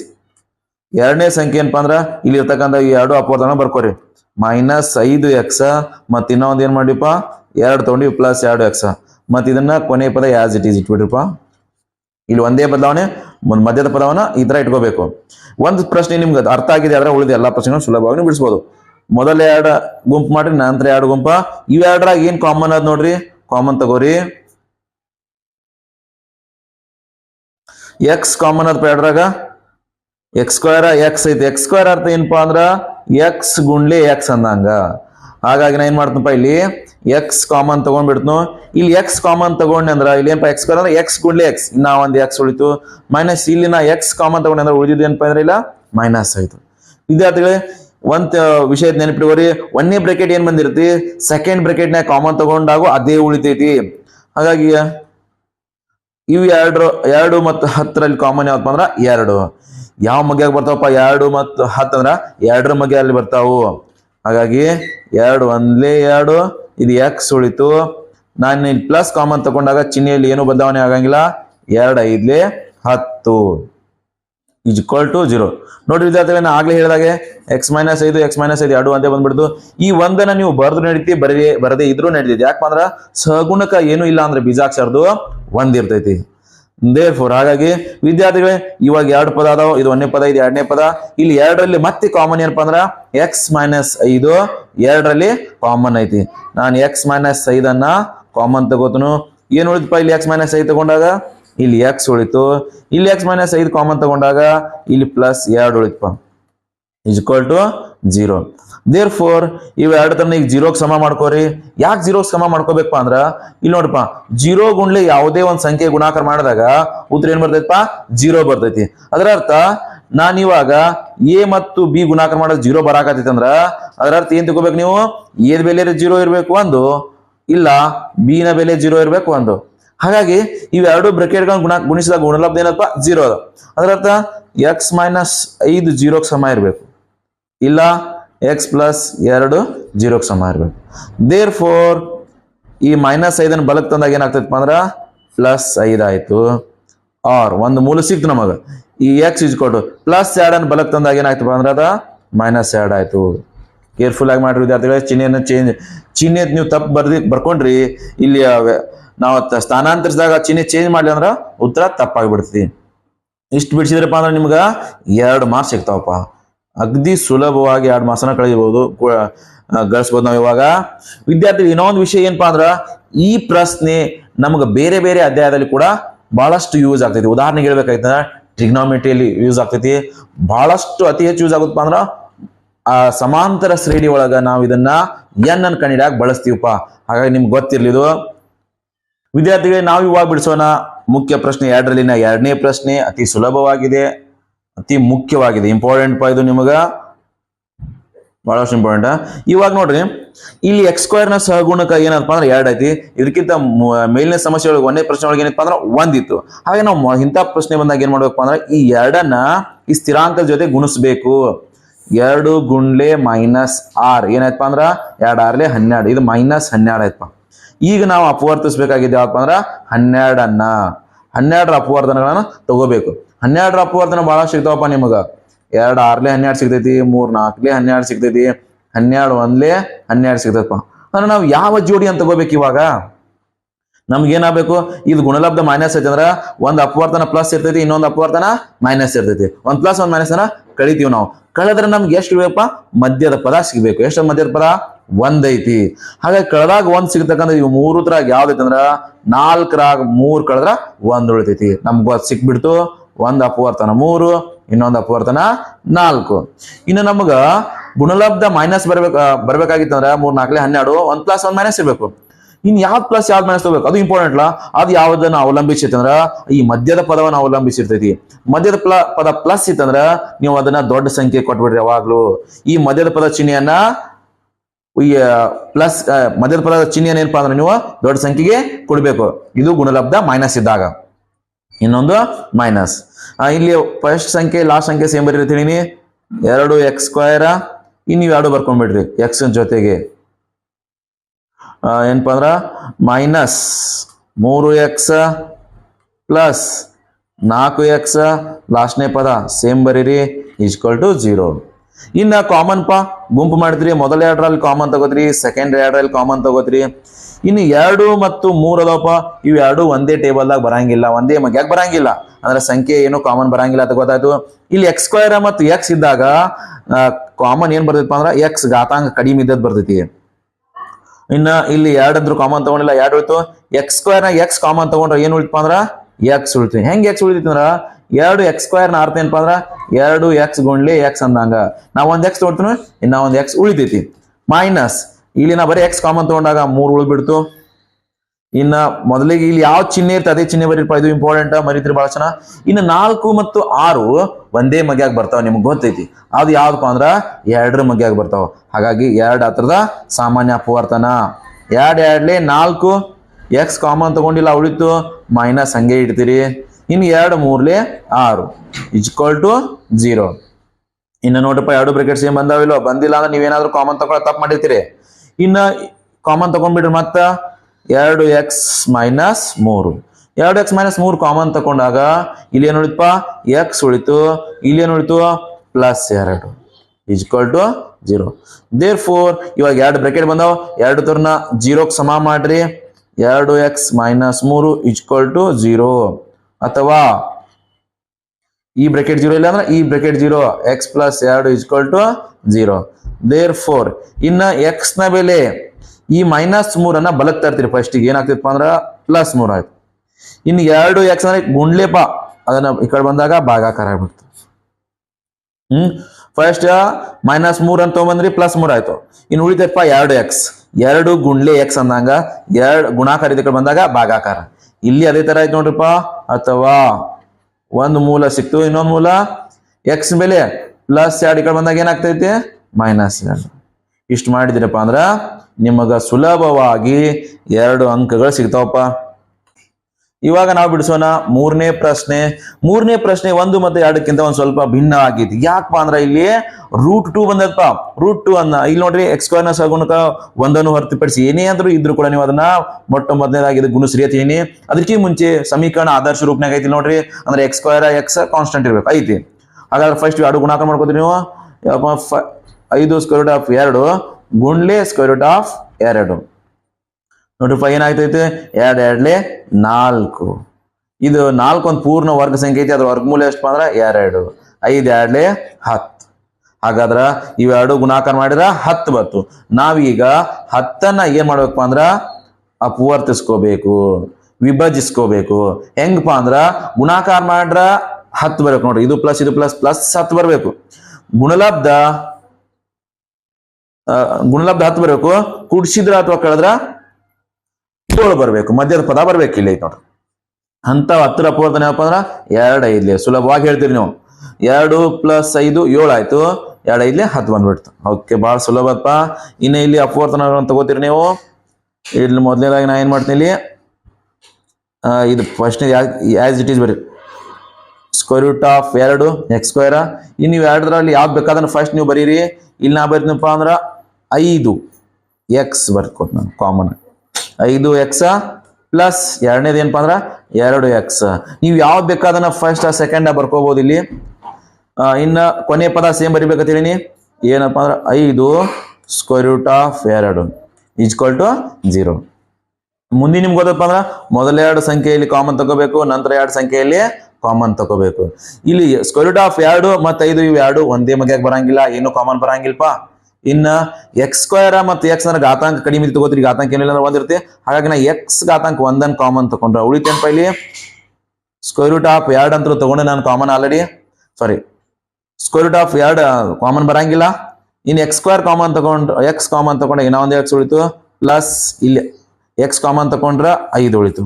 ಎರಡನೇ ಸಂಖ್ಯೆ ಏನಪ್ಪಾ ಅಂದ್ರ ಇಲ್ಲಿ ಇರ್ತಕ್ಕಂಥ ಎರಡು ಅಪವರ್ತನ ಬರ್ಕೋರಿ. ಮೈನಸ್ ಐದು ಎಕ್ಸ್ ಮತ್ ಇನ್ನೊಂದು ಏನ್ ಮಾಡಿಪ್ಪ ಎರಡು ತೊಗೊಂಡು ಪ್ಲಸ್ ಎರಡು ಎಕ್ಸ ಮತ್ತು ಇದನ್ನ ಕೊನೆ ಪದ ಯಾಸ್ ಇಟ್ ಈಸ್ ಇಟ್ಬಿಡ್ರಿಪ್ಪ ಇಲ್ಲಿ ಒಂದೇ ಬದಲಾವಣೆ ಒಂದು ಮಧ್ಯದ ಪದವನ್ನ ಈ ತರ ಇಟ್ಕೋಬೇಕು. ಒಂದು ಪ್ರಶ್ನೆ ನಿಮ್ಗೆ ಅರ್ಥ ಆಗಿದೆ ಆದ್ರೆ ಉಳಿದ ಎಲ್ಲಾ ಪ್ರಶ್ನೆಗಳು ಸುಲಭವಾಗಿ ಬಿಡಿಸ್ಬೋದು. ಮೊದಲ ಎರಡು ಗುಂಪು ಮಾಡ್ರಿ, ನಂತರ ಎರಡು ಗುಂಪ. ಇವೆರಡರಾಗ ಏನ್ ಕಾಮನ್ ಅದ್ ನೋಡ್ರಿ? ಕಾಮನ್ ತಗೋರಿ. ಎಕ್ಸ್ ಕಾಮನ್ ಅದ ಎರಡರಾಗ. ಎಕ್ಸ್ ಸ್ಕ್ವೇರ್ ಎಕ್ಸ್ ಐತಿ. ಎಕ್ಸ್ ಸ್ಕ್ವೇರ್ ಅರ್ಥ ಏನಪ್ಪಾ ಅಂದ್ರ ಎಕ್ಸ್ ಗುಂಡ್ಲಿ ಎಕ್ಸ್ ಅಂದಂಗ. ಹಾಗಾಗಿ ನಾ ಏನ್ ಮಾಡ್ತನಪ್ಪ ಇಲ್ಲಿ ಎಕ್ಸ್ ಕಾಮನ್ ತಗೊಂಡ್ಬಿಡ್ತು ಇಲ್ಲಿ ಎಕ್ಸ್ ಕಾಮನ್ ತಗೊಂಡೆ ಅಂದ್ರೆ ಇಲ್ಲಿ ಏನಪ್ಪ ಎಕ್ಸ್ ಅಂದ್ರೆ ಎಕ್ಸ್ ಗುಂಡ್ಲೆ ಎಕ್ಸ್ ಇನ್ನ ಒಂದು ಎಕ್ಸ್ ಉಳಿತು. ಮೈನಸ್ ಇಲ್ಲಿ ನಾ ಎಕ್ಸ್ ಕಾಮನ್ ತಗೊಂಡೆ ಅಂದ್ರೆ ಉಳಿದಿದ್ದು ಏನಪ್ಪ ಅಂದ್ರೆ ಇಲ್ಲ ಮೈನಸ್ ಆಯ್ತು ವಿದ್ಯಾರ್ಥಿಗಳೇ, ಒಂದ್ ವಿಷಯ ನೆನಪಿಡುವರಿ ಒಂದನೇ ಬ್ರೆಕೆಟ್ ಏನ್ ಬಂದಿರ್ತಿ ಸೆಕೆಂಡ್ ಬ್ರೆಕೆಟ್ ನ್ಯಾಗ ಕಾಮನ್ ತಗೊಂಡಾಗ ಅದೇ ಉಳಿತೈತಿ. ಹಾಗಾಗಿ, ಇವು ಎರಡು ಎರಡು ಮತ್ತು ಹತ್ತರಲ್ಲಿ ಕಾಮನ್ ಯಾವಪ್ಪ ಅಂದ್ರೆ ಎರಡು. ಯಾವ ಮಗ್ಯಾಗ ಬರ್ತಾವಪ್ಪ? ಎರಡು ಮತ್ತು ಹತ್ತು ಅಂದ್ರೆ ಎರಡರ ಮಗ್ಗೆ ಅಲ್ಲಿ ಬರ್ತಾವು. ಹಾಗಾಗಿ ಎರಡು ಒಂದ್ಲೇ ಎರಡು, ಇದು ಎಕ್ಸ್ ಉಳಿತು. ನಾನು ಇಲ್ಲಿ ಪ್ಲಸ್ ಕಾಮನ್ ತಗೊಂಡಾಗ ಚಿಹ್ನೆಯಲ್ಲಿ ಏನು ಬದಲಾವಣೆ ಆಗಂಗಿಲ್ಲ. ಎರಡು, ಐದ್ಲೆ ಹತ್ತು. ಇಸ್ ಈಕ್ವಲ್ ಟು ಜೀರೋ ನೋಡಿ ವಿದ್ಯಾರ್ಥಿಗಳೇ ನಾ ಆಗ್ಲೇ ಹೇಳಿದಾಗೆ ಎಕ್ಸ್ ಮೈನಸ್ ಐದು ಎಕ್ಸ್ ಮೈನಸ್ ಐದು ಎರಡು ಅಂತ ಬಂದ್ಬಿಡ್ತು. ಈ ಒಂದನ್ನ ನೀವು ಬರೆದು ನಡೀತಿ ಬರದೇ ಬರದೇ ಇದ್ರೂ ನಡೀತೈತಿ. ಯಾಕಂದ್ರ ಸಹಗುಣಕ ಏನು ಇಲ್ಲ ಅಂದ್ರೆ ಬೀಜಾಕ್ಷರದು ಒಂದ್ ಇರ್ತೈತಿ ದೇರ್ ಫೋರ್ ಹಾಗಾಗಿ ವಿದ್ಯಾರ್ಥಿಗಳೇ, ಇವಾಗ ಎರಡು ಪದ ಅದಾವ. ಇದು ಒಂದನೇ ಪದ, ಇದು ಎರಡನೇ ಪದ. ಇಲ್ಲಿ ಎರಡರಲ್ಲಿ ಮತ್ತೆ ಕಾಮನ್ ಏನಪ್ಪ ಅಂದ್ರ ಎಕ್ಸ್ ಮೈನಸ್ ಐದು. ಎರಡರಲ್ಲಿ ಕಾಮನ್ ಐತಿ. ನಾನು ಎಕ್ಸ್ ಮೈನಸ್ ಐದನ್ನ ಕಾಮನ್ ತಗೋತನು. ಏನ್ ಉಳಿತಪ್ಪ ಇಲ್ಲಿ ಎಕ್ಸ್ ಮೈನಸ್ ಐದು ತಗೊಂಡಾಗ? ಇಲ್ಲಿ ಎಕ್ಸ್ ಉಳಿತು. ಇಲ್ಲಿ ಎಕ್ಸ್ ಮೈನಸ್ ಐದು ಕಾಮನ್ ತಗೊಂಡಾಗ, ಇಲ್ಲಿ ಪ್ಲಸ್ ಎರಡು ಉಳಿತಪ್ಪ. Is equal to zero. Therefore ಇವ್ ಎರಡು ತನ ಈಗ ಜೀರೋಗ್ ಸಮ ಮಾಡ್ಕೋರಿ. ಯಾಕೆ ಜೀರೋಗ್ ಸಮ ಮಾಡ್ಕೋಬೇಕಪ್ಪ ಅಂದ್ರ ಇಲ್ಲಿ ನೋಡಪ್ಪ ಜೀರೋ ಗುಂಡ್ಲೆ ಯಾವುದೇ ಒಂದು ಸಂಖ್ಯೆ ಗುಣಾಕಾರ ಮಾಡಿದಾಗ ಉತ್ತರ ಏನ್ ಬರ್ತೈತಪ್ಪ? ಜೀರೋ ಬರ್ತೈತಿ. ಅದರ ಅರ್ಥ, ನಾನು ಇವಾಗ ಎ ಮತ್ತು ಬಿ ಗುಣಾಕಾರ ಮಾಡೋದು ಜೀರೋ ಬರಾಕತ್ತೈತಂದ್ರ ಅದರ ಅರ್ಥ ಏನ್ ತಗೋಬೇಕು ನೀವು? ಎದ್ ಬೆಲೆ ಜೀರೋ ಇರಬೇಕು ಒಂದು ಇಲ್ಲ ಬಿ ನ ಬೆಲೆ ಜೀರೋ ಇರಬೇಕು ಒಂದು ಹಾಗಾಗಿ ಇವೆರಡು ಬ್ರೆಕೆಟ್ಗಳನ್ನ ಗುಣ, ಗುಣಿಸಿದಾಗ ಗುಣಲಬ್ಧ ಏನಪ್ಪ? ಜೀರೋ ಅದ. ಅದರ ಅರ್ಥ ಎಕ್ಸ್ ಮೈನಸ್ ಐದು ಜೀರೋಗ್ ಸಮ ಇರಬೇಕು. ಇಲ್ಲ ಎಕ್ಸ್ ಪ್ಲಸ್ ಎರಡು ಜೀರೋಕ್ಕೆ ಸಮ ಇರಬೇಕು. ದೇರ್ ಫೋರ್ ಈ ಮೈನಸ್ ಐದನ್ನು ಬಲಕ್ಕೆ ತಂದಾಗ ಏನಾಗ್ತೈತಪ್ಪ ಅಂದ್ರೆ ಪ್ಲಸ್ ಐದಾಯಿತು ಆರ್ ಒಂದು ಮೂಲ ಸಿಕ್ತು ನಮಗೆ. ಈ ಎಕ್ಸ್ ಇಜ್ಕೊಟ್ಟು ಪ್ಲಸ್ ಎರಡನ್ನು ಬಲಕ್ಕೆ ತಂದಾಗ ಏನಾಗ್ತಪ್ಪ ಅಂದ್ರೆ, ಅದ ಮೈನಸ್ ಎರಡು ಆಯ್ತು. ಕೇರ್ಫುಲ್ ಆಗಿ ಮಾಡ್ರಿ ವಿದ್ಯಾರ್ಥಿಗಳೇ, ಚಿಹ್ನೆಯನ್ನು ಚೇಂಜ್ ಚಿಹ್ನೆ ನೀವು ತಪ್ಪು ಬರ್ದಿ, ಬರ್ಕೊಂಡ್ರಿ. ಇಲ್ಲಿ ನಾವು ಸ್ಥಾನಾಂತರಿಸಿದಾಗ ಚಿಹ್ನೆ ಚೇಂಜ್ ಮಾಡ್ಲಿ ಅಂದ್ರೆ ಉತ್ತರ ತಪ್ಪಾಗಿ ಬಿಡ್ತೀವಿ ಇಷ್ಟು ಬಿಡಿಸಿದ್ರಪ್ಪ ಅಂದ್ರೆ ನಿಮ್ಗೆ ಎರಡು ಮಾರ್ಕ್ಸ್ ಸಿಗ್ತಾವಪ್ಪ. ಅಗದಿ ಸುಲಭವಾಗಿ ಎರಡು ಮಾಸನ ಕಳೆಯಬಹುದು. ಗಳಿಸ್ಬೋದು ನಾವು ಇವಾಗ. ವಿದ್ಯಾರ್ಥಿ ಇನ್ನೊಂದು ವಿಷಯ ಏನಪ್ಪಾ ಅಂದ್ರೆ, ಈ ಪ್ರಶ್ನೆ ನಮಗೆ ಬೇರೆ ಬೇರೆ ಅಧ್ಯಾಯದಲ್ಲಿ ಕೂಡ ಬಹಳಷ್ಟು ಯೂಸ್ ಆಗ್ತೈತಿ. ಉದಾಹರಣೆಗೆ ಹೇಳ್ಬೇಕಾಯ್ತಂದ್ರೆ ಟ್ರಿಗ್ನಾಮೆಟ್ರಿಯಲ್ಲಿ ಯೂಸ್ ಆಗ್ತೈತಿ. ಬಹಳಷ್ಟು ಅತಿ ಹೆಚ್ಚು ಯೂಸ್ ಆಗುತ್ತಪ್ಪ ಅಂದ್ರೆ, ಆ ಸಮಾಂತರ ಶ್ರೇಣಿ ಒಳಗ ನಾವು ಇದನ್ನ ಎನ್ ಅನ್ ಕಂಡಿಡಿಯಾಗ ಬಳಸ್ತೀವಪ್ಪ. ಹಾಗಾಗಿ ನಿಮ್ಗೆ ಗೊತ್ತಿರಲಿ ಇದು. ವಿದ್ಯಾರ್ಥಿಗಳಿಗೆ ನಾವು ಇವಾಗ ಬಿಡಿಸೋಣ. ಮುಖ್ಯ ಪ್ರಶ್ನೆ ಎರಡರಲ್ಲಿನ ಎರಡನೇ ಪ್ರಶ್ನೆ ಅತಿ ಸುಲಭವಾಗಿದೆ. ಅತಿ ಮುಖ್ಯವಾಗಿದೆ. ಇಂಪಾರ್ಟೆಂಟ್ ಪಾ ಇದು ನಿಮಗ? ಬಹಳಷ್ಟು ಇಂಪಾರ್ಟೆಂಟ್ ಇವಾಗ ನೋಡ್ರಿ, ಇಲ್ಲಿ ಎಕ್ಸ್ ಸ್ಕ್ವೇರ್ನ ಸಹಗುಣಕ ಏನಪ್ಪ ಅಂದ್ರೆ ಎರಡ್ ಐತಿ. ಇದಕ್ಕಿಂತ ಮೇಲಿನ ಸಮಸ್ಯೆ ಒಳಗೆ ಒಂದೇ ಪ್ರಶ್ನೆ ಒಳಗೆ ಏನಪ್ಪ ಅಂದ್ರೆ ಒಂದಿತ್ತು. ಹಾಗೆ ನಾವು ಇಂಥ ಪ್ರಶ್ನೆ ಬಂದಾಗ ಏನ್ ಮಾಡ್ಬೇಕಪ್ಪ ಅಂದ್ರೆ ಈ ಎರಡನ್ನ ಈ ಸ್ಥಿರಾಂಕದ ಜೊತೆ ಗುಣಿಸ್ಬೇಕು. ಎರಡು ಗುಂಡ್ಲೆ ಮೈನಸ್ ಆರ್. ಏನಾಯ್ತಪ್ಪ ಅಂದ್ರ ಎರಡು ಆರ್ಲೆ ಹನ್ನೆರಡು. ಇದು ಮೈನಸ್ ಹನ್ನೆರಡು ಆಯ್ತಪ್ಪ. ಈಗ ನಾವು ಅಪವರ್ತಿಸ್ಬೇಕಾಗಿದ್ದೇವಪ್ಪ ಅಂದ್ರ ಹನ್ನೆರಡನ್ನ. ಹನ್ನೆರಡರ ಅಪವರ್ಧನಗಳನ್ನ ತಗೋಬೇಕು. ಹನ್ನೆರಡರ ಅಪವರ್ತನ ಬಹಳ ಸಿಗ್ತಾವಪ್ಪ ನಿಮಗ. ಎರಡು ಆರ್ಲೆ ಹನ್ನೆರಡು ಸಿಗ್ತೈತಿ, ಮೂರು ನಾಲ್ಕಲೆ ಹನ್ನೆರಡು ಸಿಗ್ತೈತಿ, ಹನ್ನೆರಡು ಒಂದ್ಲೆ ಹನ್ನೆರಡು ಸಿಗ್ತೈತಪ್ಪ. ಅಂದ್ರೆ ನಾವು ಯಾವ ಜೋಡಿ ಅಂತ ತಗೋಬೇಕು ಇವಾಗ? ನಮ್ಗೆ ಏನಾಗಬೇಕು? ಇದು ಗುಣಲಬ್ಧ ಮೈನಸ್ ಐತಿ ಅಂದ್ರೆ ಒಂದು ಅಪವರ್ತನ ಪ್ಲಸ್ ಇರ್ತೈತಿ, ಇನ್ನೊಂದು ಅಪವರ್ತನ ಮೈನಸ್ ಇರ್ತೈತಿ. ಒಂದು ಪ್ಲಸ್ ಒಂದು ಮೈನಸ್ ಅನ್ನ ಕಳಿತೀವಿ ನಾವು. ಕಳೆದ್ರೆ ನಮ್ಗೆ ಎಷ್ಟು ಬೇಕಪ್ಪ ಮಧ್ಯದ ಪದ ಸಿಗ್ಬೇಕು. ಎಷ್ಟು ಮಧ್ಯದ ಪದ? ಒಂದೈತಿ ಹಾಗಾಗಿ ಕಳೆದಾಗ ಒಂದ್ ಸಿಗ್ತಕ್ಕಂಥ ಇವು ಮೂರು ತ್ರಾಗ ಯಾವ್ದೈತಿ ಅಂದ್ರ ನಾಲ್ಕರಾಗ ಮೂರ್ ಕಳೆದ್ರ ಒಂದ್ ಉಳಿತೈತಿ. ನಮ್ಗೆ ಸಿಕ್ಬಿಡ್ತು. ಒಂದ್ ಅಪವರ್ತನ ಮೂರು, ಇನ್ನೊಂದು ಅಪವರ್ತನ ನಾಲ್ಕು. ಇನ್ನು ನಮಗ ಗುಣಲಬ್ಧ ಮೈನಸ್ ಬರ್ಬೇಕು ಬರ್ಬೇಕಾಗಿತ್ತಂದ್ರ ಮೂರ್ ನಾಲ್ಕಲೆ ಹನ್ನೆರಡು, ಒಂದ್ ಪ್ಲಸ್ ಒಂದ್ ಮೈನಸ್ ಇರಬೇಕು. ಇನ್ ಯಾವ್ದು ಪ್ಲಸ್ ಯಾವ್ದು ಮೈನಸ್ ತಗೋಬೇಕು? ಅದು ಇಂಪಾರ್ಟೆಂಟ್ ಅಲ್ಲ. ಅದು ಯಾವ್ದನ್ನ ಅವಲಂಬಿಸಿತ್ತು ಅಂದ್ರ ಈ ಮಧ್ಯದ ಪದವನ್ನ ಅವಲಂಬಿಸಿರ್ತೈತಿ. ಮಧ್ಯದ ಪ್ಲ, ಪದ ಪ್ಲಸ್ ಇತ್ತಂದ್ರ ನೀವು ಅದನ್ನ ದೊಡ್ಡ ಸಂಖ್ಯೆ ಕೊಟ್ಬಿಡ್ರಿ ಯಾವಾಗ್ಲೂ. ಈ ಮಧ್ಯದ ಪದ ಚಿಹ್ನೆಯನ್ನ ಈ ಪ್ಲಸ್ ಮಧ್ಯದ ಪದದ ಚಿಹ್ನೆಯನ್ನ ಏನಪ್ಪಾ ಅಂದ್ರೆ ನೀವು ದೊಡ್ಡ ಸಂಖ್ಯೆಗೆ ಕೊಡ್ಬೇಕು. ಇದು ಗುಣಲಬ್ಧ ಮೈನಸ್ ಇದ್ದಾಗ. ಇನ್ನೊಂದು ಮೈನಸ್ ಇಲ್ಲಿ ಫಸ್ಟ್ ಸಂಖ್ಯೆ ಲಾಸ್ಟ್ ಸಂಖ್ಯೆ ಸೇಮ್ ಬರೀತೀನಿ ಎರಡು ಎಕ್ಸ್ ಸ್ಕ್ವಯರ್ ಇನ್ನು ನೀವು ಎರಡು ಬರ್ಕೊಂಡ್ಬಿಡ್ರಿ ಎಕ್ಸ್ ಜೊತೆಗೆ. ಏನಪ್ಪ ಅಂದ್ರೆ? ಮೈನಸ್ ಮೂರು ಎಕ್ಸ್ ಪ್ಲಸ್ ನಾಲ್ಕು ಎಕ್ಸ್ ಲಾಸ್ಟ್ನೇ ಪದ ಸೇಮ್ ಬರೀರಿ ಈಸ್ಕೊಲ್ ಟು ಜೀರೋ ಇನ್ನ ಕಾಮನ್ ಪಾ? ಗುಂಪು ಮಾಡಿದ್ರಿ, ಮೊದಲ ಎರಡರಲ್ಲಿ ಕಾಮನ್ ತಗೋತ್ರಿ ಸೆಕೆಂಡ್ ಎರಡರಲ್ಲಿ ಕಾಮನ್ ತಗೋತ್ರಿ ಇನ್ನು ಎರಡು ಮತ್ತು ಮೂರು ಅದಪ್ಪ ಇವು ಎರಡು ಒಂದೇ ಟೇಬಲ್ದಾಗ ಬರಂಗಿಲ್ಲ, ಒಂದೇ ಮಗ ಯಾಕೆ ಬರಂಗಿಲ್ಲ? ಅಂದ್ರೆ ಸಂಖ್ಯೆ ಏನು ಕಾಮನ್ ಬರಂಗಿಲ್ಲ ಅಂತ ಗೊತ್ತಾಯ್ತು. ಇಲ್ಲಿ ಎಕ್ಸ್ ಸ್ಕ್ವೇರ್ ಮತ್ತು ಎಕ್ಸ್ ಇದ್ದಾಗ ಕಾಮನ್ ಏನ್ ಬರ್ತೈತಪ್ಪ ಅಂದ್ರೆ ಎಕ್ಸ್ ಗಾತಾಂಗ ಕಡಿಮೆ ಇದ್ದದ್ ಬರ್ತೈತಿ. ಇನ್ನ ಇಲ್ಲಿ ಎರಡಂದ್ರು ಕಾಮನ್ ತಗೊಂಡಿಲ್ಲ, ಎರಡು ಉಳಿತು ಎಕ್ಸ್ ಸ್ಕ್ವೇರ್ನ ಎಕ್ಸ್ ಕಾಮನ್ ತಗೊಂಡ್ರೆ ಏನ್ ಉಳಿತಪ್ಪ ಅಂದ್ರ ಎಕ್ಸ್ ಉಳಿತು ಹೆಂಗ್ ಎಕ್ಸ್ ಉಳಿತೈತಿ ಅಂದ್ರ ಎರಡು ಎಕ್ಸ್ ಸ್ಕ್ವೇರ್ನ ಅರ್ಥ ಏನಪ್ಪಾ ಅಂದ್ರೆ ಎರಡು ಎಕ್ಸ್ ಗುಂಡ್ಲಿ ಎಕ್ಸ್ ಅಂದಂಗ. ನಾವು ಒಂದು ಎಕ್ಸ್ ತಗೊಳ್ತೀನಿ ಇನ್ನ ಒಂದು ಎಕ್ಸ್ ಉಳಿತೈತಿ. ಮೈನಸ್ ಇಲ್ಲಿ ನಾ ಬರೀ ಎಕ್ಸ್ ಕಾಮನ್ ತಗೊಂಡಾಗ ಮೂರ್ ಉಳ್ಬಿಡ್ತು. ಇನ್ನ ಮೊದಲಿಗೆ ಇಲ್ಲಿ ಯಾವ ಚಿಹ್ನೆ ಇರ್ತದೆ, ಅದೇ ಚಿಹ್ನೆ ಬರೀಪ್ಪ ಇದು ಇಂಪಾರ್ಟೆಂಟ್ ಮರಿತ್ರಿ ಬಹಳ ಚೆನ್ನ ಇನ್ನು ನಾಲ್ಕು ಮತ್ತು ಆರು ಒಂದೇ ಮಗ್ಯಾಗ ಬರ್ತಾವ, ನಿಮ್ಗೆ ಗೊತ್ತೈತಿ. ಅದು ಯಾವ್ದಪ್ಪ ಅಂದ್ರ ಎರಡರ ಮಗ್ಯಾಗ ಬರ್ತಾವ. ಹಾಗಾಗಿ ಎರಡು ಹತ್ರದ ಸಾಮಾನ್ಯ ಅಪವರ್ತನ. ಎರಡು ಎರಡ್ಲೆ ನಾಲ್ಕು ಎಕ್ಸ್ ಕಾಮನ್ ತಗೊಂಡಿಲ್ಲ, ಉಳಿತು. ಮೈನಸ್ ಹಂಗೆ ಇಡ್ತೀರಿ. ಇನ್ನು ಎರಡು ಮೂರಲಿ ಆರು. ಇಜ್ಕ್ವಲ್ ಟು ಜೀರೋ ಇನ್ನು ನೋಡ್ರಪ್ಪ, ಎರಡು ಬ್ರೆಕೆಟ್ ಸೇಮ್ ಬಂದಾವಿಲ್ಲೋ ಬಂದಿಲ್ಲ ಅಂದ್ರೆ ನೀವೇನಾದ್ರೂ ಕಾಮನ್ ತಗೊಳ ತಪ್ಪು ಮಾಡಿರ್ತೀರಿ. ಇನ್ನು ಕಾಮನ್ ತಗೊಂಡ್ಬಿಡ್ರಿ ಮತ್ತ. ಎರಡು ಎಕ್ಸ್ ಮೈನಸ್ ಮೂರು. ಎರಡು ಎಕ್ಸ್ ಮೈನಸ್ ಮೂರು ಕಾಮನ್ ತಗೊಂಡಾಗ ಇಲ್ಲಿ ಏನು ಉಳಿತಪ್ಪ? ಎಕ್ಸ್ ಉಳಿತು. ಇಲ್ಲಿ ಏನು ಉಳಿತು? ಪ್ಲಸ್ ಎರಡು. Is equal to zero therefore ಇವಾಗ ಎರಡು ಬ್ರೆಕೆಟ್ ಬಂದಾವ. ಎರಡು ತರನ ಜೀರೋಗೆ ಸಮ ಮಾಡ್ರಿ. ಎರಡು ಎಕ್ಸ್ ಮೈನಸ್ ಮೂರು ಈಜ್ಕೊಲ್ ಟು ಜೀರೋ ಅಥವಾ ಈ ಬ್ರೆಕೆಟ್ ಜೀರೋ ಇಲ್ಲ ಅಂದ್ರೆ ಈ ಬ್ರೆಕೆಟ್ ಜೀರೋ ಎಕ್ಸ್ ಪ್ಲಸ್ ಎರಡು is equal to zero therefore ಇನ್ನ ಎಕ್ಸ್ನ ಬೆಲೆ ಈ ಮೈನಸ್ ಮೂರನ್ನ ಬಲಕ್ ತರ್ತೀರಿ ಫಸ್ಟ್ ಏನಾಗ್ತಿತ್ತಪ್ಪ ಅಂದ್ರೆ ಪ್ಲಸ್ ಮೂರ್ ಆಯ್ತು. ಇನ್ನು ಎರಡು ಎಕ್ಸ್ ಅಂದ್ರೆ ಗುಂಡ್ಲೇಪ ಅದನ್ನ ಈ ಕಡೆ ಬಂದಾಗ ಭಾಗಾಕಾರ ಆಗ್ಬಿಡ್ತು. ಹ್ಮ್? ಫಸ್ಟ್ ಮೈನಸ್ ಮೂರ್ ಅಂತ ತಗೊಂಬಂದ್ರಿ ಪ್ಲಸ್ ಮೂರ್ ಆಯ್ತು. ಇನ್ನು ಉಳಿತಪ್ಪ ಎರಡು ಎಕ್ಸ್ ಎರಡು ಗುಂಡ್ಲೆ ಎಕ್ಸ್ ಅಂದಂಗ, ಎರಡು ಗುಣಾಕಾರ ಇದಕ್ಕೆ ಬಂದಾಗ ಭಾಗಾಕಾರ. ಇಲ್ಲಿ ಅದೇ ತರ ಆಯ್ತು ನೋಡ್ರಪ್ಪ. ಅಥವಾ ಒಂದು ಮೂಲ ಸಿಕ್ತು, ಇನ್ನೊಂದು ಮೂಲ? ಎಕ್ಸ್ ಬೆಲೆ ಪ್ಲಸ್ ಎರಡು ಕಡೆ ಬಂದಾಗ ಏನಾಗ್ತೈತಿ? ಮೈನಸ್ ಎರಡು. ಇಷ್ಟು ಮಾಡಿದಿರಪ್ಪ ಅಂದ್ರ ನಿಮಗ ಸುಲಭವಾಗಿ ಎರಡು ಅಂಕಗಳು ಸಿಗ್ತಾವಪ್ಪ. ಇವಾಗ ನಾವು ಬಿಡಿಸೋಣ ಮೂರನೇ ಪ್ರಶ್ನೆ. ಮೂರನೇ ಪ್ರಶ್ನೆ ಒಂದು ಮತ್ತೆ ಎರಡಕ್ಕಿಂತ ಒಂದು ಸ್ವಲ್ಪ ಭಿನ್ನ ಆಗೈತಿ ಯಾಕಪ್ಪ ಅಂದ್ರೆ ಇಲ್ಲಿ ರೂಟ್ ಟೂ ಬಂದದಪ್ಪ. ರೂಟ್ ಟು ಅನ್ನ ಇಲ್ಲಿ ನೋಡ್ರಿ ಎಕ್ಸ್ ಸ್ಕ್ವೇರ್ನ ಸಗುಣಕ ಒಂದನ್ನು ಹೊರತುಪಡಿಸಿ ಏನೇ ಆದ್ರೂ ಇದ್ರು ಕೂಡ ನೀವು ಅದನ್ನ ಮೊಟ್ಟ ಮೊದಲನೇದಾಗಿದೆ ಗುಣ ಏನಿ ಅದಕ್ಕೆ ಮುಂಚೆ ಸಮೀಕರಣ ಆದರ್ಶ ರೂಪನಾಗ ಐತಿ ನೋಡ್ರಿ. ಅಂದ್ರೆ ಎಕ್ಸ್ಕ್ವೈರ್ ಸ್ಕ್ವೇರ್ ಎಕ್ಸ್ ಕಾನ್ಸ್ಟೆಂಟ್ ಇರ್ಬೇಕು. ಐತಿ. ಹಾಗಾದ್ರೆ ಫಸ್ಟ್ ಎರಡು ಗುಣಾಕಾರ ಮಾಡ್ಕೋತೀರಿ ನೀವು. ಐದು ಸ್ಕ್ವೇರ್ ರೂಟ್ ಆಫ್ ಎರಡು, ಗುಣ್ಲೆ ಸ್ಕ್ವೇರ್ ಆಫ್ ಎರಡು. ನೋಡ್ರಿ ಫೈ ಏನಾಗ್ತೈತೆ ಎರಡು, ಎರಡ್ಲೆ ನಾಲ್ಕು. ಇದು ನಾಲ್ಕು ಒಂದು ಪೂರ್ಣ ವರ್ಗ ಸಂಖ್ಯೆ ಐತಿ. ಅದ್ರ ವರ್ಗಮೂಲ ಎಷ್ಟು ಅಂದ್ರೆ ಎರಡು. ಐದು, ಎರಡ್ಲೆ ಹತ್ತು. ಹಾಗಾದ್ರ ಇವೆರಡು ಗುಣಾಕಾರ ಮಾಡಿದ್ರೆ ಹತ್ತು ಬತ್ತು ನಾವೀಗ ಹತ್ತನ್ನ ಏನ್ ಮಾಡ್ಬೇಕಪ್ಪ ಅಂದ್ರ ಅಪವರ್ತಿಸ್ಕೋಬೇಕು ವಿಭಜಿಸ್ಕೋಬೇಕು. ಹೆಂಗಪ್ಪ ಅಂದ್ರ ಗುಣಾಕಾರ ಮಾಡ್ರ ಹತ್ತು ಬರ್ಬೇಕು ನೋಡ್ರಿ. ಇದು ಪ್ಲಸ್ ಇದು ಪ್ಲಸ್ ಪ್ಲಸ್ ಹತ್ತು ಬರ್ಬೇಕು. ಗುಣಲಬ್ಧ ಗುಣಲಬ್ಧ ಹತ್ತು ಬರ್ಬೇಕು. ಕುಡ್ಸಿದ್ರ ಅಥವಾ ಕಳೆದ್ರ ಏಳು ಬರಬೇಕು, ಮಧ್ಯದ ಪದ ಬರ್ಬೇಕು ಇಲ್ಲಿ ನೋಡ್ರಿ. ಅಂತ ಹತ್ತರ ಅಪವರ್ತನ ಏನಪ್ಪ ಅಂದ್ರೆ? ಎರಡು ಐದ್ಲಿ ಸುಲಭವಾಗಿ ಹೇಳ್ತೀರಿ ನೀವು. ಎರಡು ಪ್ಲಸ್ ಐದು, ಏಳು ಆಯ್ತು. ಎರಡು ಐದ್ಲಿ ಹತ್ತು ಬಂದ್ಬಿಡ್ತು. ಓಕೆ, ಭಾಳ ಸುಲಭಪ್ಪ ಇನ್ನು ಇಲ್ಲಿ ಅಪವರ್ತನಗಳನ್ನು ತಗೋತೀರಿ ನೀವು. ಇಲ್ಲಿ ಮೊದಲನೇದಾಗಿ ನಾ ಏನು ಮಾಡ್ತೀನಿ ಇಲ್ಲಿ? ಇದು ಫಸ್ಟ್ ಆಸ್ ಇಟ್ ಈಸ್ ಬರೀ ಸ್ಕ್ವೇರ್ ರೂಟ್ ಆಫ್ ಎರಡು ಎಕ್ಸ್ ಸ್ಕ್ವೇರ ಇನ್ನು ನೀವು ಎರಡರಲ್ಲಿ ಯಾವ್ದು ಬೇಕಾದ್ರೆ ಫಸ್ಟ್ ನೀವು ಬರೀರಿ. ಇಲ್ಲಿ ನಾ ಬರೀತೀನಪ್ಪ ಅಂದ್ರೆ? ಐದು ಎಕ್ಸ್ ಬರ್ಕೋತ ನಾನು ಕಾಮನ್ ಐದು ಎಕ್ಸ್ ಪ್ಲಸ್ ಎರಡನೇದು ಏನಪ್ಪ ಅಂದ್ರೆ ಎರಡು ಎಕ್ಸ್ ನೀವು ಯಾವ ಬೇಕಾದನ್ನ ಫಸ್ಟ್ ಸೆಕೆಂಡ್ ಬರ್ಕೋಬಹುದು ಇಲ್ಲಿ. ಇನ್ನು ಕೊನೆ ಪದ ಸೇಮ್ ಬರಿಬೇಕಂತೀನಿ ಏನಪ್ಪ ಅಂದ್ರೆ ಐದು ಸ್ಕ್ವೇರ್ ರೂಟ್ ಆಫ್ ಎರಡು ಈಜ್ಕೊಲ್ ಟು ಜೀರೋ ಮುಂದೆ ನಿಮ್ಗೆ ಗೊತ್ತಪ್ಪ ಅಂದ್ರೆ ಮೊದಲ ಎರಡು ಸಂಖ್ಯೆಯಲ್ಲಿ ಕಾಮನ್ ತಗೋಬೇಕು, ನಂತರ ಎರಡು ಸಂಖ್ಯೆಯಲ್ಲಿ ಕಾಮನ್ ತಗೋಬೇಕು. ಇಲ್ಲಿ ಸ್ಕ್ವೇರ್ ರೂಟ್ ಆಫ್ ಎರಡು ಮತ್ತು ಐದು ಇವು ಎರಡು ಒಂದೇ ಮಗ್ಯಾಗ ಬರಂಗಿಲ್ಲ, ಏನು ಕಾಮನ್ ಬರಂಗಿಲ್ಲಪ್ಪ ಇನ್ನ ಎಕ್ಸ್ ಸ್ಕ್ವೇರ್ ಮತ್ತು ಎಕ್ಸ್ ಅಂದ್ರೆ ಘಾತಾಂಕ ಕಡಿಮೆ ತಗೋತೀರಿ, ಘಾತಾಂಕ ಏನಿಲ್ಲ ಅಂದ್ರೆ ಒಂದಿರುತ್ತೆ ಹಾಗಾಗಿ ನಾ ಎಕ್ಸ್ ಘಾತಾಂಕ ಒಂದನ್ ಕಾಮನ್ ತಗೊಂಡ್ರೆ ಉಳಿತೇನಪ್ಪ ಇಲ್ಲಿ? ಸ್ಕ್ವೇರ್ ರೂಟ್ ಆಫ್ ಎರಡು ಅಂತ ತಗೊಂಡೆ ನಾನು common already sorry square root of ಎರಡು ಕಾಮನ್ ಬರಂಗಿಲ್ಲ. ಇನ್ನು ಎಕ್ಸ್ ಸ್ಕ್ವೇರ್ ಕಾಮನ್ ತಗೊಂಡ್ ಎಕ್ಸ್ ಕಾಮನ್ ತಗೊಂಡ್ರೆ ಇನ್ನೂ ಒಂದು ಎಕ್ಸ್ ಉಳಿತು. ಪ್ಲಸ್ ಇಲ್ಲಿ ಎಕ್ಸ್ ಕಾಮನ್ ತಗೊಂಡ್ರೆ ಐದು ಉಳಿತು.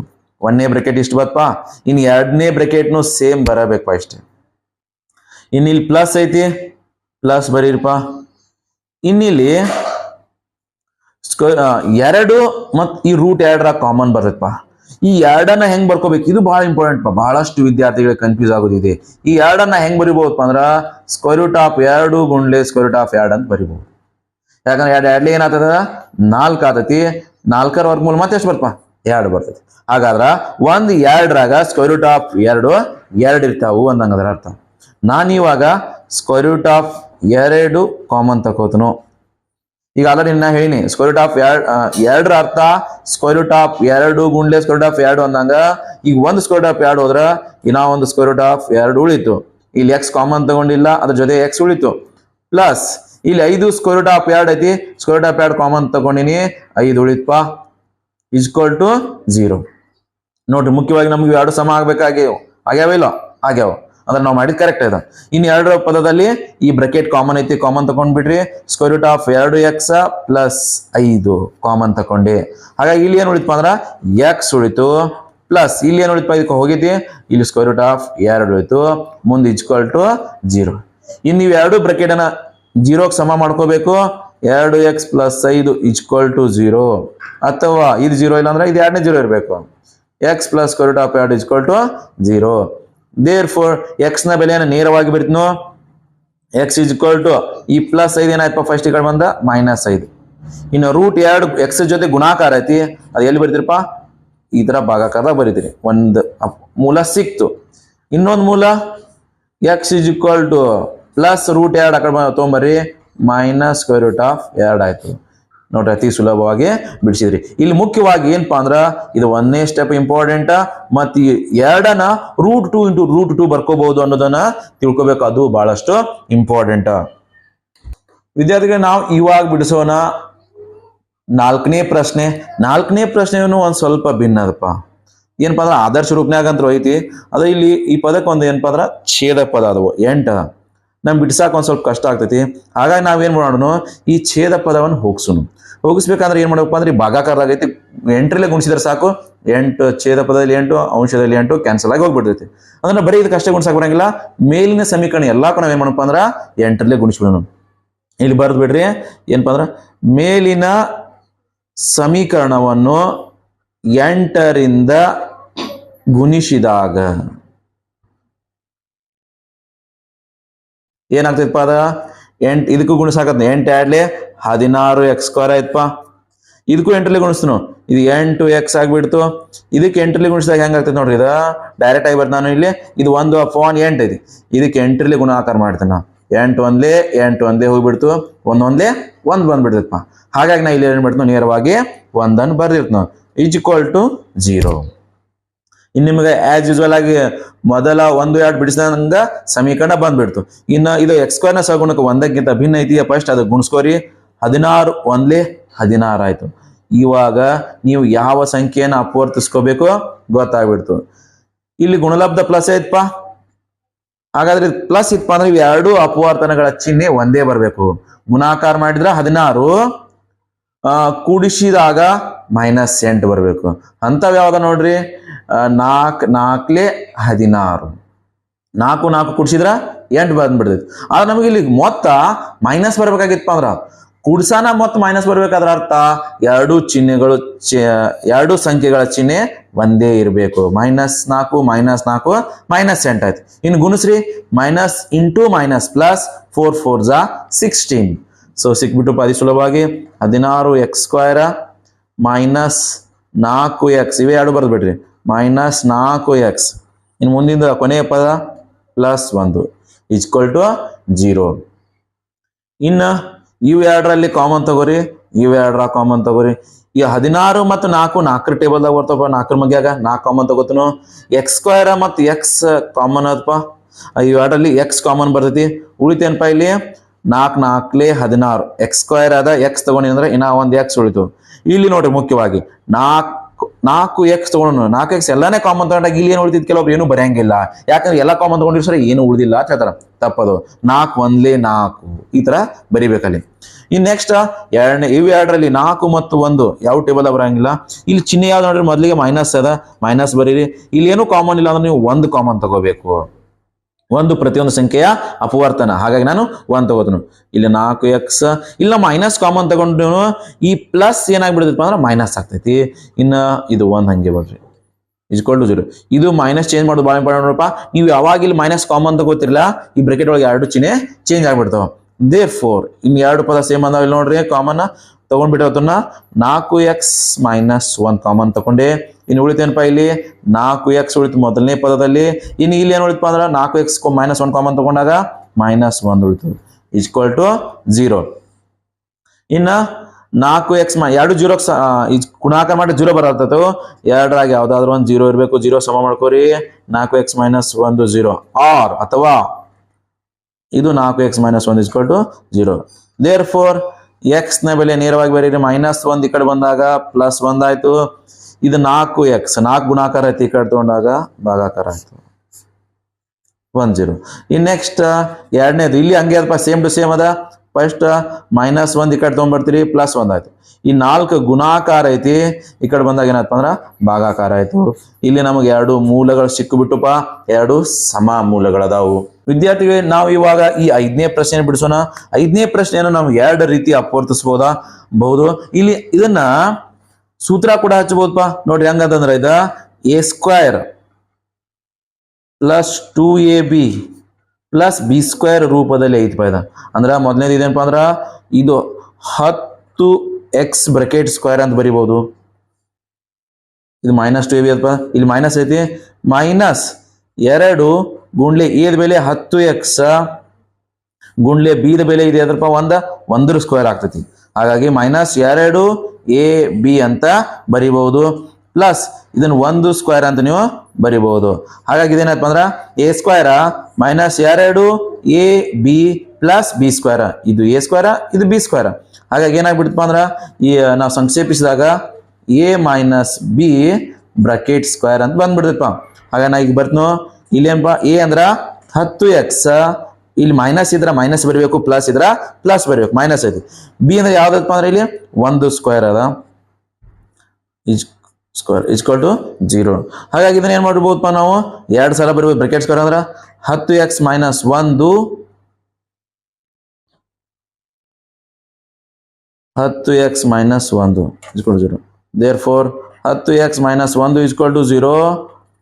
ಒಂದನೇ ಬ್ರೆಕೆಟ್ ಇಷ್ಟು ಬತ್ತಪ್ಪ ಇನ್ನು ಎರಡನೇ ಬ್ರೆಕೆಟ್ನು ಸೇಮ್ ಬರಬೇಕು ಅಷ್ಟೇ ಇನ್ನು ಇಲ್ಲಿ ಪ್ಲಸ್ ಐತಿ. ಪ್ಲಸ್ ಬರೀರಪ್ಪ. ಇನ್ನಿಲ್ಲಿ ಎರಡು ಮತ್ತು ಈ ರೂಟ್ ಎರಡರ ಕಾಮನ್ ಬರ್ತೈತಪ್ಪ. ಈ ಎರಡನ್ನ ಹೆಂಗ್ ಬರ್ಕೋಬೇಕು? ಇದು ಬಹಳ ಇಂಪಾರ್ಟೆಂಟ್ ಪಾ. ಬಹಳಷ್ಟು ವಿದ್ಯಾರ್ಥಿಗಳಿಗೆ ಕನ್ಫ್ಯೂಸ್ ಆಗೋದಿದೆ. ಈ ಎರಡನ್ನ ಹೆಂಗ್ ಬರಿಬಹುದಪ್ಪ ಅಂದ್ರ ಸ್ಕ್ವೇರ್ ರೂಟ್ ಆಫ್ ಎರಡು ಗುಂಡ್ಲೆ ಸ್ಕ್ವೇರ್ ರೂಟ್ ಆಫ್ ಎರಡು ಅಂತ ಬರಿಬಹುದು ಯಾಕಂದ್ರೆ ಎರಡು ಎರಡ್ಲಿ ಏನಾಗ್ತದ? ನಾಲ್ಕು ಆತತಿ ನಾಲ್ಕರ ವರ್ಗಮೂಲ ಮತ್ತೆ ಎಷ್ಟು ಬರ್ತಪ್ಪ ಎರಡು ಬರ್ತೈತಿ. ಹಾಗಾದ್ರ ಒಂದ್ ಎರಡ್ರಾಗ ಸ್ಕ್ವೇರ್ ರೂಟ್ ಆಫ್ ಎರಡು ಎರಡು ಇರ್ತಾವು ಅಂದಂಗದ್ರ ಅರ್ಥ. ನಾನು ಇವಾಗ ಸ್ಕ್ವೇರ್ ರೂಟ್ ಆಫ್ ಎರಡು ಕಾಮನ್ ತಕೋತನು. ಈಗ ಆಲ್ರೆಡಿ ನಿನ್ನ ಹೇಳಿನಿ ಸ್ಕ್ವೇರ್ ರೂಟ್ ಆಫ್ ಎರಡ್ ಎರಡರ ಅರ್ಥ ಸ್ಕ್ವೇರ್ ರೂಟ್ ಆಫ್ ಎರಡು ಗುಂಡ್ಲೆ ಸ್ಕ್ವೇರ್ ರೂಟ್ ಆಫ್ ಎರಡು ಅಂದಂಗ, ಈಗ ಒಂದು ಸ್ಕ್ವೇರ್ ರೂಟ್ ಆಫ್ ಎರಡು ಹೋದ್ರ ಇನ್ನ ಒಂದು ಸ್ಕ್ವೇರ್ ರೂಟ್ ಆಫ್ ಎರಡು ಉಳಿತು. ಇಲ್ಲಿ ಎಕ್ಸ್ ಕಾಮನ್ ತಗೊಂಡಿಲ್ಲ, ಅದ್ರ ಜೊತೆ ಎಕ್ಸ್ ಉಳಿತು. ಪ್ಲಸ್ ಇಲ್ಲಿ ಐದು ಸ್ಕ್ವೇರ್ ರೂಟ್ ಆಫ್ ಎರಡು ಐತಿ ಸ್ಕ್ವೇರ್ ರೂಟ್ ಆಫ್ ಎರಡು ಕಾಮನ್ ತಗೊಂಡಿನಿ, ಐದು ಉಳಿತಪ್ಪ ಇಸ್ಕೊಲ್ ಟು ಜೀರೋ ನೋಡ್ರಿ, ಮುಖ್ಯವಾಗಿ ನಮ್ಗೆ ಎರಡು ಸಮ ಆಗ್ಬೇಕಾಗ್ಯಾವ. ಆಗ್ಯಾವ ಇಲ್ಲ? ಆಗ್ಯಾವ. ಅಂದ್ರೆ ನಾವು ಮಾಡಿದ್ ಕರೆಕ್ಟ್ ಇದೆ ಇನ್ನು ಎರಡು ಪದದಲ್ಲಿ ಈ ಬ್ರಕೆಟ್ ಕಾಮನ್ ಐತಿ ಕಾಮನ್ ತಗೊಂಡ್ಬಿಟ್ರಿ ಸ್ಕ್ವೇರ್ ರೂಟ್ ಆಫ್ ಎರಡು ಎಕ್ಸ್ ಪ್ಲಸ್ ಐದು ಕಾಮನ್ ತಕೊಂಡೆ ಹಾಗಾಗಿ ಇಲ್ಲಿ ಏನು ಉಳಿತಪ್ಪ ಅಂದ್ರೆ ಎಕ್ಸ್ ಉಳಿತು ಪ್ಲಸ್ ಇಲ್ಲಿ ಏನು ಉಳಿತಪ್ಪ ಇದಕ್ಕೆ ಹೋಗಿದ್ದಿ? ಇಲ್ಲಿ ಸ್ಕ್ವೇರ್ ರೂಟ್ ಆಫ್ ಎರಡು ಉಳಿತು, ಮುಂದೆ ಇಜ್ಕೊಲ್ ಟು ಜೀರೋ ಇನ್ನು ನೀವು ಎರಡು ಬ್ರಕೆಟ್ ಅನ್ನ ಜೀರೋಗೆ ಸಮ ಮಾಡ್ಕೋಬೇಕು. ಎರಡು ಎಕ್ಸ್ ಪ್ಲಸ್ ಐದು ಇಜ್ಕೊಲ್ ಟು ಜೀರೋ ಅಥವಾ ಇದು ಜೀರೋ ಇಲ್ಲ ಅಂದ್ರೆ ಇದು ಎರಡನೇ ಜೀರೋ ಇರಬೇಕು. X plus square root of ಎರಡು is equal to zero therefore ಎಕ್ಸ್ನ ಬೆಲೆಯನ್ನು ನೇರವಾಗಿ ಬರ್ತೀನೋ ಎಕ್ಸ್ ಇಸ್ ಇಕ್ವಲ್ ಟು ಈ ಪ್ಲಸ್ ಐದು ಏನಾಯ್ತಪ್ಪ ಫಸ್ಟ್ ಈ ಕಡೆ ಬಂದ? ಮೈನಸ್ ಐದು. ಇನ್ನು ರೂಟ್ ಎರಡು ಎಕ್ಸ್ ಜೊತೆ ಗುಣಾಕಾರ ಐತಿ, ಅದು ಎಲ್ಲಿ ಬರೀತಿರಪ್ಪ ಈ ತರ ಭಾಗಾಕಾರದಾಗ ಬರೀತೀರಿ. ಒಂದು ಮೂಲ ಸಿಕ್ತು. ಇನ್ನೊಂದು ಮೂಲ x is equal to plus root ಎರಡು ಆ ಕಡೆ ತೊಗೊಂಬರ್ರಿ. ಮೈನಸ್ ಸ್ಕ್ವೇರ್ ರೂಟ್ ಆಫ್ ಎರಡು ಆಯ್ತು. ನೋಡ್ರಿ, ಅತಿ ಸುಲಭವಾಗಿ ಬಿಡಿಸಿದ್ರಿ. ಇಲ್ಲಿ ಮುಖ್ಯವಾಗಿ ಏನಪ್ಪಾ ಅಂದ್ರ, ಇದು ಒಂದನೇ ಸ್ಟೆಪ್ ಇಂಪಾರ್ಟೆಂಟ್ ಮತ್ತು ಈ ಎರಡನ್ನ root two into root two ಬರ್ಕೋಬಹುದು ಅನ್ನೋದನ್ನ ತಿಳ್ಕೊಬೇಕು. ಅದು ಬಹಳಷ್ಟು ಇಂಪಾರ್ಟೆಂಟ್ ವಿದ್ಯಾರ್ಥಿಗಳು, ನಾವು ಇವಾಗ ಬಿಡಿಸೋಣ ನಾಲ್ಕನೇ ಪ್ರಶ್ನೆ. ನಾಲ್ಕನೇ ಪ್ರಶ್ನೆಯನ್ನು ಒಂದ್ ಸ್ವಲ್ಪ ಭಿನ್ನ ಅದಪ್ಪ. ಏನಪ್ಪಾ ಅಂದ್ರೆ, ಆದರ್ಶ ರೂಪನ್ಯಾಗ ಅಂತ ಐತಿ. ಅದ ಇಲ್ಲಿ ಈ ಪದಕ್ಕೆ ಒಂದು ಏನಪ್ಪಾ ಅಂದ್ರ ಛೇದ ಪದ ಅದವು. ಎಂಟ. ನಮ್ ಬಿಡ್ಸಾಕ ಒಂದು ಸ್ವಲ್ಪ ಕಷ್ಟ ಆಗ್ತೈತಿ. ಹಾಗಾಗಿ ನಾವೇನು ಮಾಡೋಣ, ಈ ಛೇದ ಪದವನ್ನು ಹೋಗ್ಸೋಣ ಹೋಗಿಸ್ಬೇಕಂದ್ರೆ ಏನು ಮಾಡಪ್ಪ ಅಂದ್ರೆ ಭಾಗಾಕಾರದಾಗೈತಿ ಎಂಟರಲ್ಲೇ ಗುಣಿಸಿದ್ರೆ ಸಾಕು. ಎಂಟು ಛೇದ ಪದದಲ್ಲಿ ಎಂಟು ಅಂಶದಲ್ಲಿ ಎಂಟು ಕ್ಯಾನ್ಸಲ್ ಆಗಿ ಹೋಗ್ಬಿಡ್ತೈತಿ. ಅದನ್ನ ಬರೀ ಇದು ಕಷ್ಟ ಗುಣಿಸಕ್ ಬರಂಗಿಲ್ಲ. ಮೇಲಿನ ಸಮೀಕರಣ ಎಲ್ಲಕ್ಕೂ ನಾವೇನು ಮಾಡಪ್ಪ ಅಂದ್ರೆ ಎಂಟರಲ್ಲೇ ಗುಣಿಸ್ಬಿಡೋಣ. ಇಲ್ಲಿ ಬರ್ದು ಬಿಡ್ರಿ ಏನಪ್ಪ ಅಂದ್ರೆ ಮೇಲಿನ ಸಮೀಕರಣವನ್ನು ಎಂಟರಿಂದ ಗುಣಿಸಿದಾಗ ಏನಾಗ್ತೈತಪ್ಪ ಅದ? ಎಂಟು, ಇದಕ್ಕೂ ಗುಣಿಸಾಕತ್ ಎಂಟು ಆಡ್ಲಿ, ಹದಿನಾರು ಎಕ್ಸ್ ಸ್ಕ್ವೇರ್ ಆಯ್ತಪ್ಪ. ಇದಕ್ಕೂ ಎಂಟರಲ್ಲಿ ಗುಣಿಸ್ತು ಇದು ಎಂಟು ಎಕ್ಸ್ ಆಗಿಬಿಡ್ತು. ಇದಕ್ಕೆ ಎಂಟರಲ್ಲಿ ಗುಣಿಸಿದಾಗ ಹೆಂಗಾಗ್ತೈತೆ ನೋಡ್ರಿ, ಇದು ಡೈರೆಕ್ಟ್ ಆಗಿ ಬರ್ತ ನಾನು ಇಲ್ಲಿ. ಇದು ಒಂದು ಫೋನ್ ಎಂಟು ಐತಿ ಇದಕ್ಕೆ ಎಂಟರಲ್ಲಿ ಗುಣಾಕಾರ ಮಾಡ್ತೇನೆ ನಾವು ಎಂಟು ಒಂದೇ ಎಂಟು ಒಂದೇ ಹೋಗ್ಬಿಡ್ತು. ಒಂದೊಂದ್ಲೆ ಒಂದು ಬಂದ್ಬಿಡ್ತೈತಪ್ಪ. ಹಾಗಾಗಿ ನಾ ಇಲ್ಲಿ ಏನು ನೇರವಾಗಿ ಒಂದನ್ನು ಬರ್ದಿರ್ತು ನಾವು ಈಕ್ವಲ್ ಟು ಜೀರೋ. ಇನ್ನು ನಿಮಗೆ ಆಸ್ ಯೂಸ್ವಲ್ ಆಗಿ ಮೊದಲ ಒಂದು ಎರಡು ಬಿಡಿಸಿದಂಗ ಸಮೀಕರಣ ಬಂದ್ಬಿಡ್ತು. ಇನ್ನು ಇದು ಎಕ್ಸ್ನ ಸಗುಣಕ್ಕೆ ಒಂದಕ್ಕಿಂತ ಭಿನ್ನ ಐತಿಯ ಫಸ್ಟ್ ಅದು ಗುಣಿಸ್ಕೋರಿ ಹದಿನಾರು ಒನ್ಲಿ ಹದಿನಾರು ಆಯ್ತು. ಇವಾಗ ನೀವು ಯಾವ ಸಂಖ್ಯೆಯನ್ನು ಅಪವರ್ತಿಸ್ಕೋಬೇಕು ಗೊತ್ತಾಗ್ಬಿಡ್ತು. ಇಲ್ಲಿ ಗುಣಲಬ್ಧ ಪ್ಲಸ್ ಐತಪ್ಪ ಹಾಗಾದ್ರೆ ಪ್ಲಸ್ ಇತ್ತಪ್ಪ ಅಂದ್ರೆ ಇವು ಎರಡು ಅಪವರ್ತನಗಳ ಚಿಹ್ನೆ ಒಂದೇ ಬರಬೇಕು. ಗುಣಾಕಾರ ಮಾಡಿದ್ರೆ ಹದಿನಾರು ಕೂಡಿಸಿದಾಗ ಮೈನಸ್ ಎಂಟು ಬರಬೇಕು. ಅಂಥವು ಯಾವ್ದ ನೋಡ್ರಿ? ನಾಲ್ಕು ನಾಲ್ಕಲೆ ಹದಿನಾರು. ನಾಲ್ಕು ನಾಲ್ಕು ಕುಡ್ಸಿದ್ರ ಎಂಟು ಬಂದ್ಬಿಡ್ತೈತಿ. ಆದ್ರೆ ನಮಗೆ ಇಲ್ಲಿ ಮೊತ್ತ ಮೈನಸ್ ಬರ್ಬೇಕಾಗಿತ್ತಪ್ಪ ಅಂದ್ರ, ಕುಡ್ಸಾನ ಮೊತ್ತ ಮೈನಸ್ ಬರ್ಬೇಕಾದ್ರ ಅರ್ಥ ಎರಡು ಚಿಹ್ನೆಗಳು ಎರಡು ಸಂಖ್ಯೆಗಳ ಚಿಹ್ನೆ ಒಂದೇ ಇರಬೇಕು. ಮೈನಸ್ ನಾಲ್ಕು ಮೈನಸ್ ನಾಲ್ಕು ಮೈನಸ್ ಎಂಟು ಆಯ್ತು. ಇನ್ನು ಗುಣಿಸ್ರಿ minus into minus plus four four ಜಾ ಸಿಕ್ಸ್ಟೀನ್ ಸೊ ಸಿಕ್ಬಿಟ್ಟು ಅತಿ ಸುಲಭವಾಗಿ ಹದಿನಾರು ಎಕ್ಸ್ ಸ್ಕ್ವೇರ್ ಮೈನಸ್ ನಾಲ್ಕು ಎಕ್ಸ್ ಇವೆ ಎರಡು ಬರ್ದು ಬಿಡ್ರಿ ಮೈನಸ್ ನಾಲ್ಕು ಎಕ್ಸ್ ಇನ್ನು ಮುಂದಿನ ಕೊನೆಯ ಪದ ಪ್ಲಸ್ ಒಂದು ಇಸ್ಕೊಲ್ ಟು ಜೀರೋ ಇನ್ನು ಇವು ಎರಡರಲ್ಲಿ ಕಾಮನ್ ತಗೋರಿ ಇವು ಎರಡರ ಕಾಮನ್ ತಗೋರಿ. ಈ ಹದಿನಾರು ಮತ್ತು ನಾಲ್ಕು, ನಾಲ್ಕರ ಟೇಬಲ್ದಾಗ ಬರ್ತಪ್ಪ, ನಾಲ್ಕರ ಮಗ್ಯಾಗ, ನಾಲ್ಕು ಕಾಮನ್ ತಗೋತನು. ಎಕ್ಸ್ ಸ್ಕ್ವೇರ್ ಮತ್ತು ಎಕ್ಸ್ ಕಾಮನ್ ಅದಪ್ಪ ಇವು ಎರಡರಲ್ಲಿ ಎಕ್ಸ್ ಕಾಮನ್ ಬರ್ತೈತಿ. ಉಳಿತೇನಪ್ಪ ಇಲ್ಲಿ? ನಾಲ್ಕು, ನಾಲ್ಕಲೆ ಹದಿನಾರು. ಎಕ್ಸ್ ಸ್ಕ್ವೇರ್ ಆದ ಎಕ್ಸ್ ತಗೊಂಡಿ ಅಂದ್ರೆ ಇನ್ನ ಒಂದು ಎಕ್ಸ್ ಉಳಿತು. ಇಲ್ಲಿ ನೋಡ್ರಿ ಮುಖ್ಯವಾಗಿ ನಾಲ್ಕು ನಾಲ್ಕು ಎಕ್ಸ್ ತಗೊಂಡು ನಾಲ್ಕು ಎಕ್ಸ್ ಎಲ್ಲಾನೇ ಕಾಮನ್ ತಗೊಂಡಾಗ ಇಲ್ಲಿ ಏನು ಉಳಿದಿದ್ದು ಕೆಲವೊಬ್ರು ಏನು ಬರೆಯಂಗಿಲ್ಲ. ಯಾಕಂದ್ರೆ ಎಲ್ಲ ಕಾಮನ್ ತಗೊಂಡಿರ್ ಸರಿ, ಏನು ಉಳಿದಿಲ್ಲ ಅಂತ ಹೇಳ್ತಾರೆ. ತಪ್ಪದು. ನಾಲ್ಕು ಒಂದ್ಲೇ ನಾಲ್ಕು. ಈ ತರ ಬರಿಬೇಕಲ್ಲಿ. ಇನ್ ನೆಕ್ಸ್ಟ್ ಎರಡನೇ, ಇವು ಎರಡರಲ್ಲಿ ನಾಲ್ಕು ಮತ್ತು ಒಂದು. ಯಾವ ಟೇಬಲ್ ಬರಂಗಿಲ್ಲ? ಇಲ್ಲಿ ಚಿನ್ನ ಯಾವ್ದು ನೋಡ್ರಿ ಮೊದಲಿಗೆ ಮೈನಸ್ ಅದ. ಮೈನಸ್ ಬರೀರಿ. ಇಲ್ಲಿ ಏನು ಕಾಮನ್ ಇಲ್ಲ ಅಂದ್ರೆ ನೀವು ಒಂದು ಕಾಮನ್ ತಗೋಬೇಕು. ಒಂದು ಪ್ರತಿಯೊಂದು ಸಂಖ್ಯೆಯ ಅಪವರ್ತನ. ಹಾಗಾಗಿ ನಾನು ಒನ್ ತಗೋತನು. ಇಲ್ಲಿ ನಾಲ್ಕು ಎಕ್ಸ್ ಇಲ್ಲ ಮೈನಸ್ ಕಾಮನ್ ತಗೊಂಡು ಈ ಪ್ಲಸ್ ಏನಾಗ್ಬಿಡುತ್ತಪ್ಪ ಅಂದ್ರೆ ಮೈನಸ್ ಆಗ್ತೈತಿ. ಇನ್ನ ಇದು ಒನ್ ಹಂಗೆ ಬರ್ರಿ ಇಸ್ಕೊಂಡು ಜೀರೋ ಇದು ಮೈನಸ್ ಚೇಂಜ್ ಮಾಡೋದು ಭಾಳ ಇಂಪಾರ್ಟೆಂಟ್ ನೋಡಪ್ಪ. ನೀವು ಯಾವಾಗ ಇಲ್ಲಿ ಮೈನಸ್ ಕಾಮನ್ ತಗೋತಿರಲ್ಲ, ಈ ಬ್ರೆಕೆಟ್ ಒಳಗೆ ಎರಡು ಚಿಹ್ನೆ ಚೇಂಜ್ ಆಗ್ಬಿಡ್ತಾವ. ದೇ ಫೋರ್ ಇನ್ ಎರಡು ಪದ ಸೇಮ್ ಅದಾವ ನೋಡ್ರಿ ಕಾಮನ್ ತಗೊಂಡ್ಬಿಟ್ಟವತ್ತನ್ನ ನಾಲ್ಕು ಎಕ್ಸ್ ಮೈನಸ್ ಒನ್ ಕಾಮನ್ ತಗೊಂಡೆ. ಇನ್ನು ಉಳಿತೇನಪ್ಪ ಇಲ್ಲಿ? ನಾಲ್ಕು ಎಕ್ಸ್ ಉಳಿತು ಮೊದಲನೇ ಪದದಲ್ಲಿ. ಇನ್ನು ಇಲ್ಲಿ ಏನು ಉಳಿತಪ್ಪ ಅಂದ್ರೆ ನಾಲ್ಕು ಎಕ್ಸ್ ಮೈನಸ್ ಒನ್ ಕಾಮನ್ ತಗೊಂಡಾಗ ಮೈನಸ್ ಒಂದು ಉಳಿತು. ಈಕ್ವಲ್ ಟು ಜೀರೋ ಇನ್ನು ನಾಲ್ಕು ಎಕ್ಸ್ ಎರಡು ಜೀರೋ ಗುಣಾಕಾರ ಮಾಡಿ ಜೀರೋ ಬರತ್ತದು. ಎರಡರಾಗ ಯಾವ್ದಾದ್ರು ಒಂದು ಜೀರೋ ಇರಬೇಕು, ಜೀರೋ ಸಮ ಮಾಡ್ಕೋರಿ. ನಾಲ್ಕು ಎಕ್ಸ್ ಮೈನಸ್ ಒಂದು ಜೀರೋ. ಆರ್ ಅಥವಾ ಇದು ನಾಲ್ಕು ಎಕ್ಸ್ ಮೈನಸ್ ಒಂದು is equal to zero therefore ಎಕ್ಸ್ನ ಬೆಲೆ ನೇರವಾಗಿ ಬರೀರಿ. ಮೈನಸ್ ಒಂದು ಈ ಕಡೆ ಬಂದಾಗ ಪ್ಲಸ್ ಒಂದಾಯ್ತು ಇದು ನಾಲ್ಕು ಎಕ್ಸ್ ನಾಲ್ಕು ಗುಣಾಕಾರ ಐತಿ ಈ ಕಡೆ ತಗೊಂಡಾಗ ಭಾಗಾಕಾರ ಆಯ್ತು. ಒನ್ ಜೀರೋ ಇನ್ ನೆಕ್ಸ್ಟ್ ಎರಡನೇದು, ಇಲ್ಲಿ ಹಂಗೆ ಅದಪ್ಪ ಸೇಮ್ ಟು ಸೇಮ್ ಅದ. ಫಸ್ಟ್ ಮೈನಸ್ ಒಂದು ಈ ಕಡೆ ತೊಗೊಂಡ್ಬರ್ತೀರಿ ಪ್ಲಸ್ ಒಂದು ಆಯ್ತು. ಈ ನಾಲ್ಕು ಗುಣಾಕಾರ ಐತಿ, ಈ ಕಡೆ ಬಂದಾಗ ಏನಾಯ್ತು ಅಂದ್ರೆ, ಭಾಗಾಕಾರ ಆಯ್ತು. ಇಲ್ಲಿ ನಮಗೆ ಎರಡು ಮೂಲಗಳು ಸಿಕ್ಕಿಬಿಟ್ಟುಪ ಎರಡು ಸಮ ಮೂಲಗಳದಾವು ವಿದ್ಯಾರ್ಥಿಗಳೇ, ನಾವು ಇವಾಗ ಈ ಐದನೇ ಪ್ರಶ್ನೆ ಬಿಡಿಸೋಣ. ಐದನೇ ಪ್ರಶ್ನೆಯನ್ನು ನಾವು ಎರಡು ರೀತಿ ಅಪವರ್ತಿಸ್ಬೋದಾ ಬಹುದು. ಇಲ್ಲಿ ಇದನ್ನ ಸೂತ್ರ ಕೂಡ ಹಚ್ಚಬಹುದಪ್ಪ ನೋಡ್ರಿ ಹೆಂಗಂತಂದ್ರೆ ಇದ a square plus two a b plus b square ರೂಪದಲ್ಲಿ ಐತಪ್ಪ ಇದು. ಅಂದ್ರೆ ಮೊದಲನೇದು ಇದೇನಪ್ಪ ಅಂದ್ರೆ ಇದು ಹತ್ತು ಎಕ್ಸ್ ಬ್ರಕೆಟ್ ಸ್ಕ್ವೇರ್ ಅಂತ ಬರಿಬಹುದು ಇದು ಮೈನಸ್ ಟು ಎ ಬಿ ಅದಪ್ಪ ಇಲ್ಲಿ ಮೈನಸ್ ಐತಿ. ಮೈನಸ್ ಎರಡು ಗುಂಡ್ಲೆ ಎದ ಬೆಲೆ ಹತ್ತು ಎಕ್ಸ್ ಗುಂಡ್ಲೆ ಬಿದ ಬೆಲೆ ಇದೆ ಅದ್ರಪ್ಪ ಒಂದ, ಒಂದ್ರ ಸ್ಕ್ವೇರ್ ಆಗ್ತೈತಿ. ಹಾಗಾಗಿ ಮೈನಸ್ ಎರಡು ಎ ಬಿ ಅಂತ ಬರಿಬಹುದು. ಪ್ಲಸ್ ಇದನ್ನು ಒಂದು ಸ್ಕ್ವೇರ್ ಅಂತ ನೀವು ಬರಿಬಹುದು. ಹಾಗಾಗಿ ಇದೇನಪ್ಪ ಅಂದ್ರೆ ಎ ಸ್ಕ್ವೇರ ಮೈನಸ್ ಎರಡು a b plus b square ಇದು ಎ ಸ್ಕ್ವೇರ ಇದು ಬಿ ಸ್ಕ್ವೇರ ಹಾಗಾಗಿ ಏನಾಗ್ಬಿಡ್ತಪ್ಪ ಅಂದ್ರೆ ಈ ನಾವು ಸಂಕ್ಷೇಪಿಸಿದಾಗ a minus b bracket square ಅಂತ ಬಂದ್ಬಿಡ್ತಪ್ಪ. ಹಾಗೆ ನಾ ಈಗ ಬರ್ತನು, ಇಲ್ಲೇನಪ್ಪ ಎ ಅಂದ್ರ ಹತ್ತು ಎಕ್ಸ್ ಇಲ್ಲಿ ಮೈನಸ್ ಇದ್ರೆ ಮೈನಸ್ ಬರಬೇಕು ಪ್ಲಸ್ ಇದ್ರ ಪ್ಲಸ್ ಬರಬೇಕು ಮೈನಸ್ ಐತಿ ಬಿ ಅಂದ್ರೆ ಯಾವ್ದಪ್ಪ ಅಂದ್ರೆ ಇಲ್ಲಿ? ಒಂದು ಸ್ಕ್ವೇರ್ ಅದ. ಸ್ಕ್ವೇರ್ ಇಸ್ಕೊಲ್ ಟು ಜೀರೋ ಹಾಗಾಗಿ ಇದನ್ನ ಏನ್ ಮಾಡಿರ್ಬೋದಪ್ಪ ನಾವು? ಎರಡು ಸಲ ಬರ್ಬೋದು ಬ್ರಿಕೆಟ್ ಸ್ಕ್ವೇರ್ ಅಂದ್ರೆ ಹತ್ತು ಎಕ್ಸ್ ಮೈನಸ್ ಒಂದು ಹತ್ತು ಎಕ್ಸ್ ಮೈನಸ್ ಒಂದು ಇಸ್ಕೊಲ್ ಜೀರೋ ದೇರ್ ಫೋರ್ ಹತ್ತು ಎಕ್ಸ್ ಮೈನಸ್ ಒಂದು is equal to zero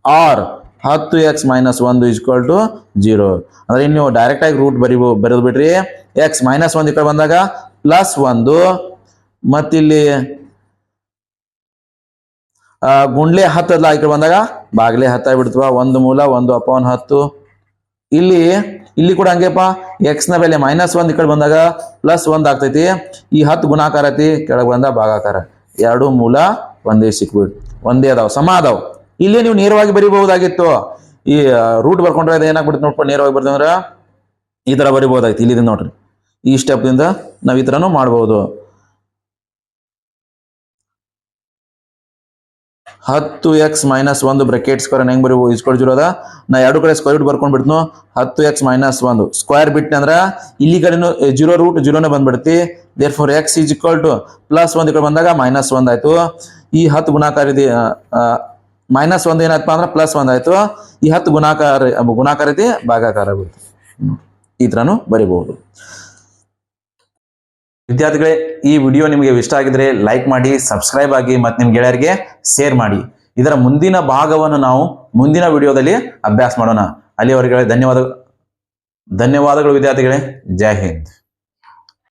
or ಹತ್ತು ಎಕ್ಸ್ ಮೈನಸ್ ಒಂದು ಇಸ್ಕೊಲ್ ಟು ಜೀರೋ ಅಂದ್ರೆ ಇನ್ನು ನೀವು ಡೈರೆಕ್ಟ್ ಆಗಿ ರೂಟ್ ಬರಿಬೋ ಬರೆದು ಬಿಡ್ರಿ ಎಕ್ಸ್ ಮೈನಸ್ ಒಂದು ಈ ಬಂದಾಗ ಪ್ಲಸ್ ಒಂದು. ಮತ್ತಿಲ್ಲಿ ಗುಂಡ್ಲೆ ಹತ್ತಲ್ಲ ಈ ಕಡೆ ಬಂದಾಗ ಬಾಗ್ಲೆ ಹತ್ತ ಬಿಡ್ತವ ಒಂದು ಮೂಲ, ಒಂದು ಅಪೌನ್ ಹತ್ತು. ಇಲ್ಲಿ ಇಲ್ಲಿ ಕೂಡ ಹಂಗೆಪ್ಪ. ಎಕ್ಸ್ನ ಬೆಲೆ ಮೈನಸ್ ಒಂದು ಈ ಕಡೆ ಬಂದಾಗ ಪ್ಲಸ್ ಒಂದ್ ಆಗ್ತೈತಿ. ಈ ಹತ್ತು ಗುಣಾಕಾರ ಐತಿ. ಕೆಳಗೆ ಬಂದ ಭಾಗಾಕಾರ. ಎರಡು ಮೂಲ, ಒಂದೇ ಸಿಕ್ಬಿಡ್ ಒಂದೇ ಅದಾವ. ಸಮ ಅದಾವ. ಇಲ್ಲಿ ನೀವು ನೇರವಾಗಿ ಬರಿಬಹುದಾಗಿತ್ತು. ಈ ರೂಟ್ ಬರ್ಕೊಂಡ್ರೆ ಅದು ಏನಾಗ್ಬಿಡುತ್ತೆ ನೋಡ್ಕೊಂಡು ನೇರವಾಗಿ ಬರ್ತಂದ್ರೆ ಈ ತರ ಬರಿಬಹುದಾಗಿತ್ತು. ಇಲ್ಲಿದೆ ನೋಡ್ರಿ. ಈ ಸ್ಟೆಪ್ದಿಂದ ನಾವು ಈ ತರನು ಮಾಡಬಹುದು ಹತ್ತು ಎಕ್ಸ್ ಮೈನಸ್ ಒಂದು ಬ್ರೆಕೆಟ್ ಸ್ಕ್ವೇರ್ ಹೆಂಗ್ ಬರೀ ಇಸ್ಕೊಳ್ ಜೀರೋ ಅದ ನಾ ಎರಡು ಕಡೆ ಸ್ಕ್ವೇರ್ ರೂಟ್ ಬರ್ಕೊಂಡ್ ಬಿಡ್ತು ಹತ್ತು ಎಕ್ಸ್ ಮೈನಸ್ ಒಂದು. ಸ್ಕ್ವೇರ್ ಬಿಟ್ನೆ ಅಂದ್ರ ಇಲ್ಲಿ ಕಡೆನು ಜೀರೋ ರೂಟ್ ಜೀರೋನೇ ಬಂದ್ಬಿಡ್ತಿ. Therefore x is equal to plus ಒಂದು ಕಡೆ ಬಂದಾಗ ಮೈನಸ್ ಒಂದ್ ಆಯ್ತು. ಈ ಹತ್ತು ಗುಣಾಕಾರ ಇದೆ ಮೈನಸ್ ಒಂದ್ ಏನಾಯ್ತಪ್ಪ ಅಂದ್ರೆ ಪ್ಲಸ್ ಒಂದ್ ಆಯ್ತು. ಈ ಹತ್ತು ಗುಣಾಕಾರ ಗುಣಾಕಾರ ಐತಿ ಭಾಗಾಕಾರ ಆಗುತ್ತೆ. ಈ ತರನು ಬರಿಬಹುದು ವಿದ್ಯಾರ್ಥಿಗಳೇ, ಈ ವಿಡಿಯೋ ನಿಮಗೆ ಇಷ್ಟ ಆಗಿದ್ರೆ ಲೈಕ್ ಮಾಡಿ, ಸಬ್ಸ್ಕ್ರೈಬ್ ಆಗಿ ಮತ್ತೆ ನಿಮ್ಮ ಗೆಳೆಯರಿಗೆ ಶೇರ್ ಮಾಡಿ. ಇದರ ಮುಂದಿನ ಭಾಗವನ್ನು ನಾವು ಮುಂದಿನ ವಿಡಿಯೋದಲ್ಲಿ ಅಭ್ಯಾಸ ಮಾಡೋಣ. ಅಲ್ಲಿವರೆಗೆ ಧನ್ಯವಾದ, ಧನ್ಯವಾದಗಳು ವಿದ್ಯಾರ್ಥಿಗಳೇ. ಜೈ ಹಿಂದ್.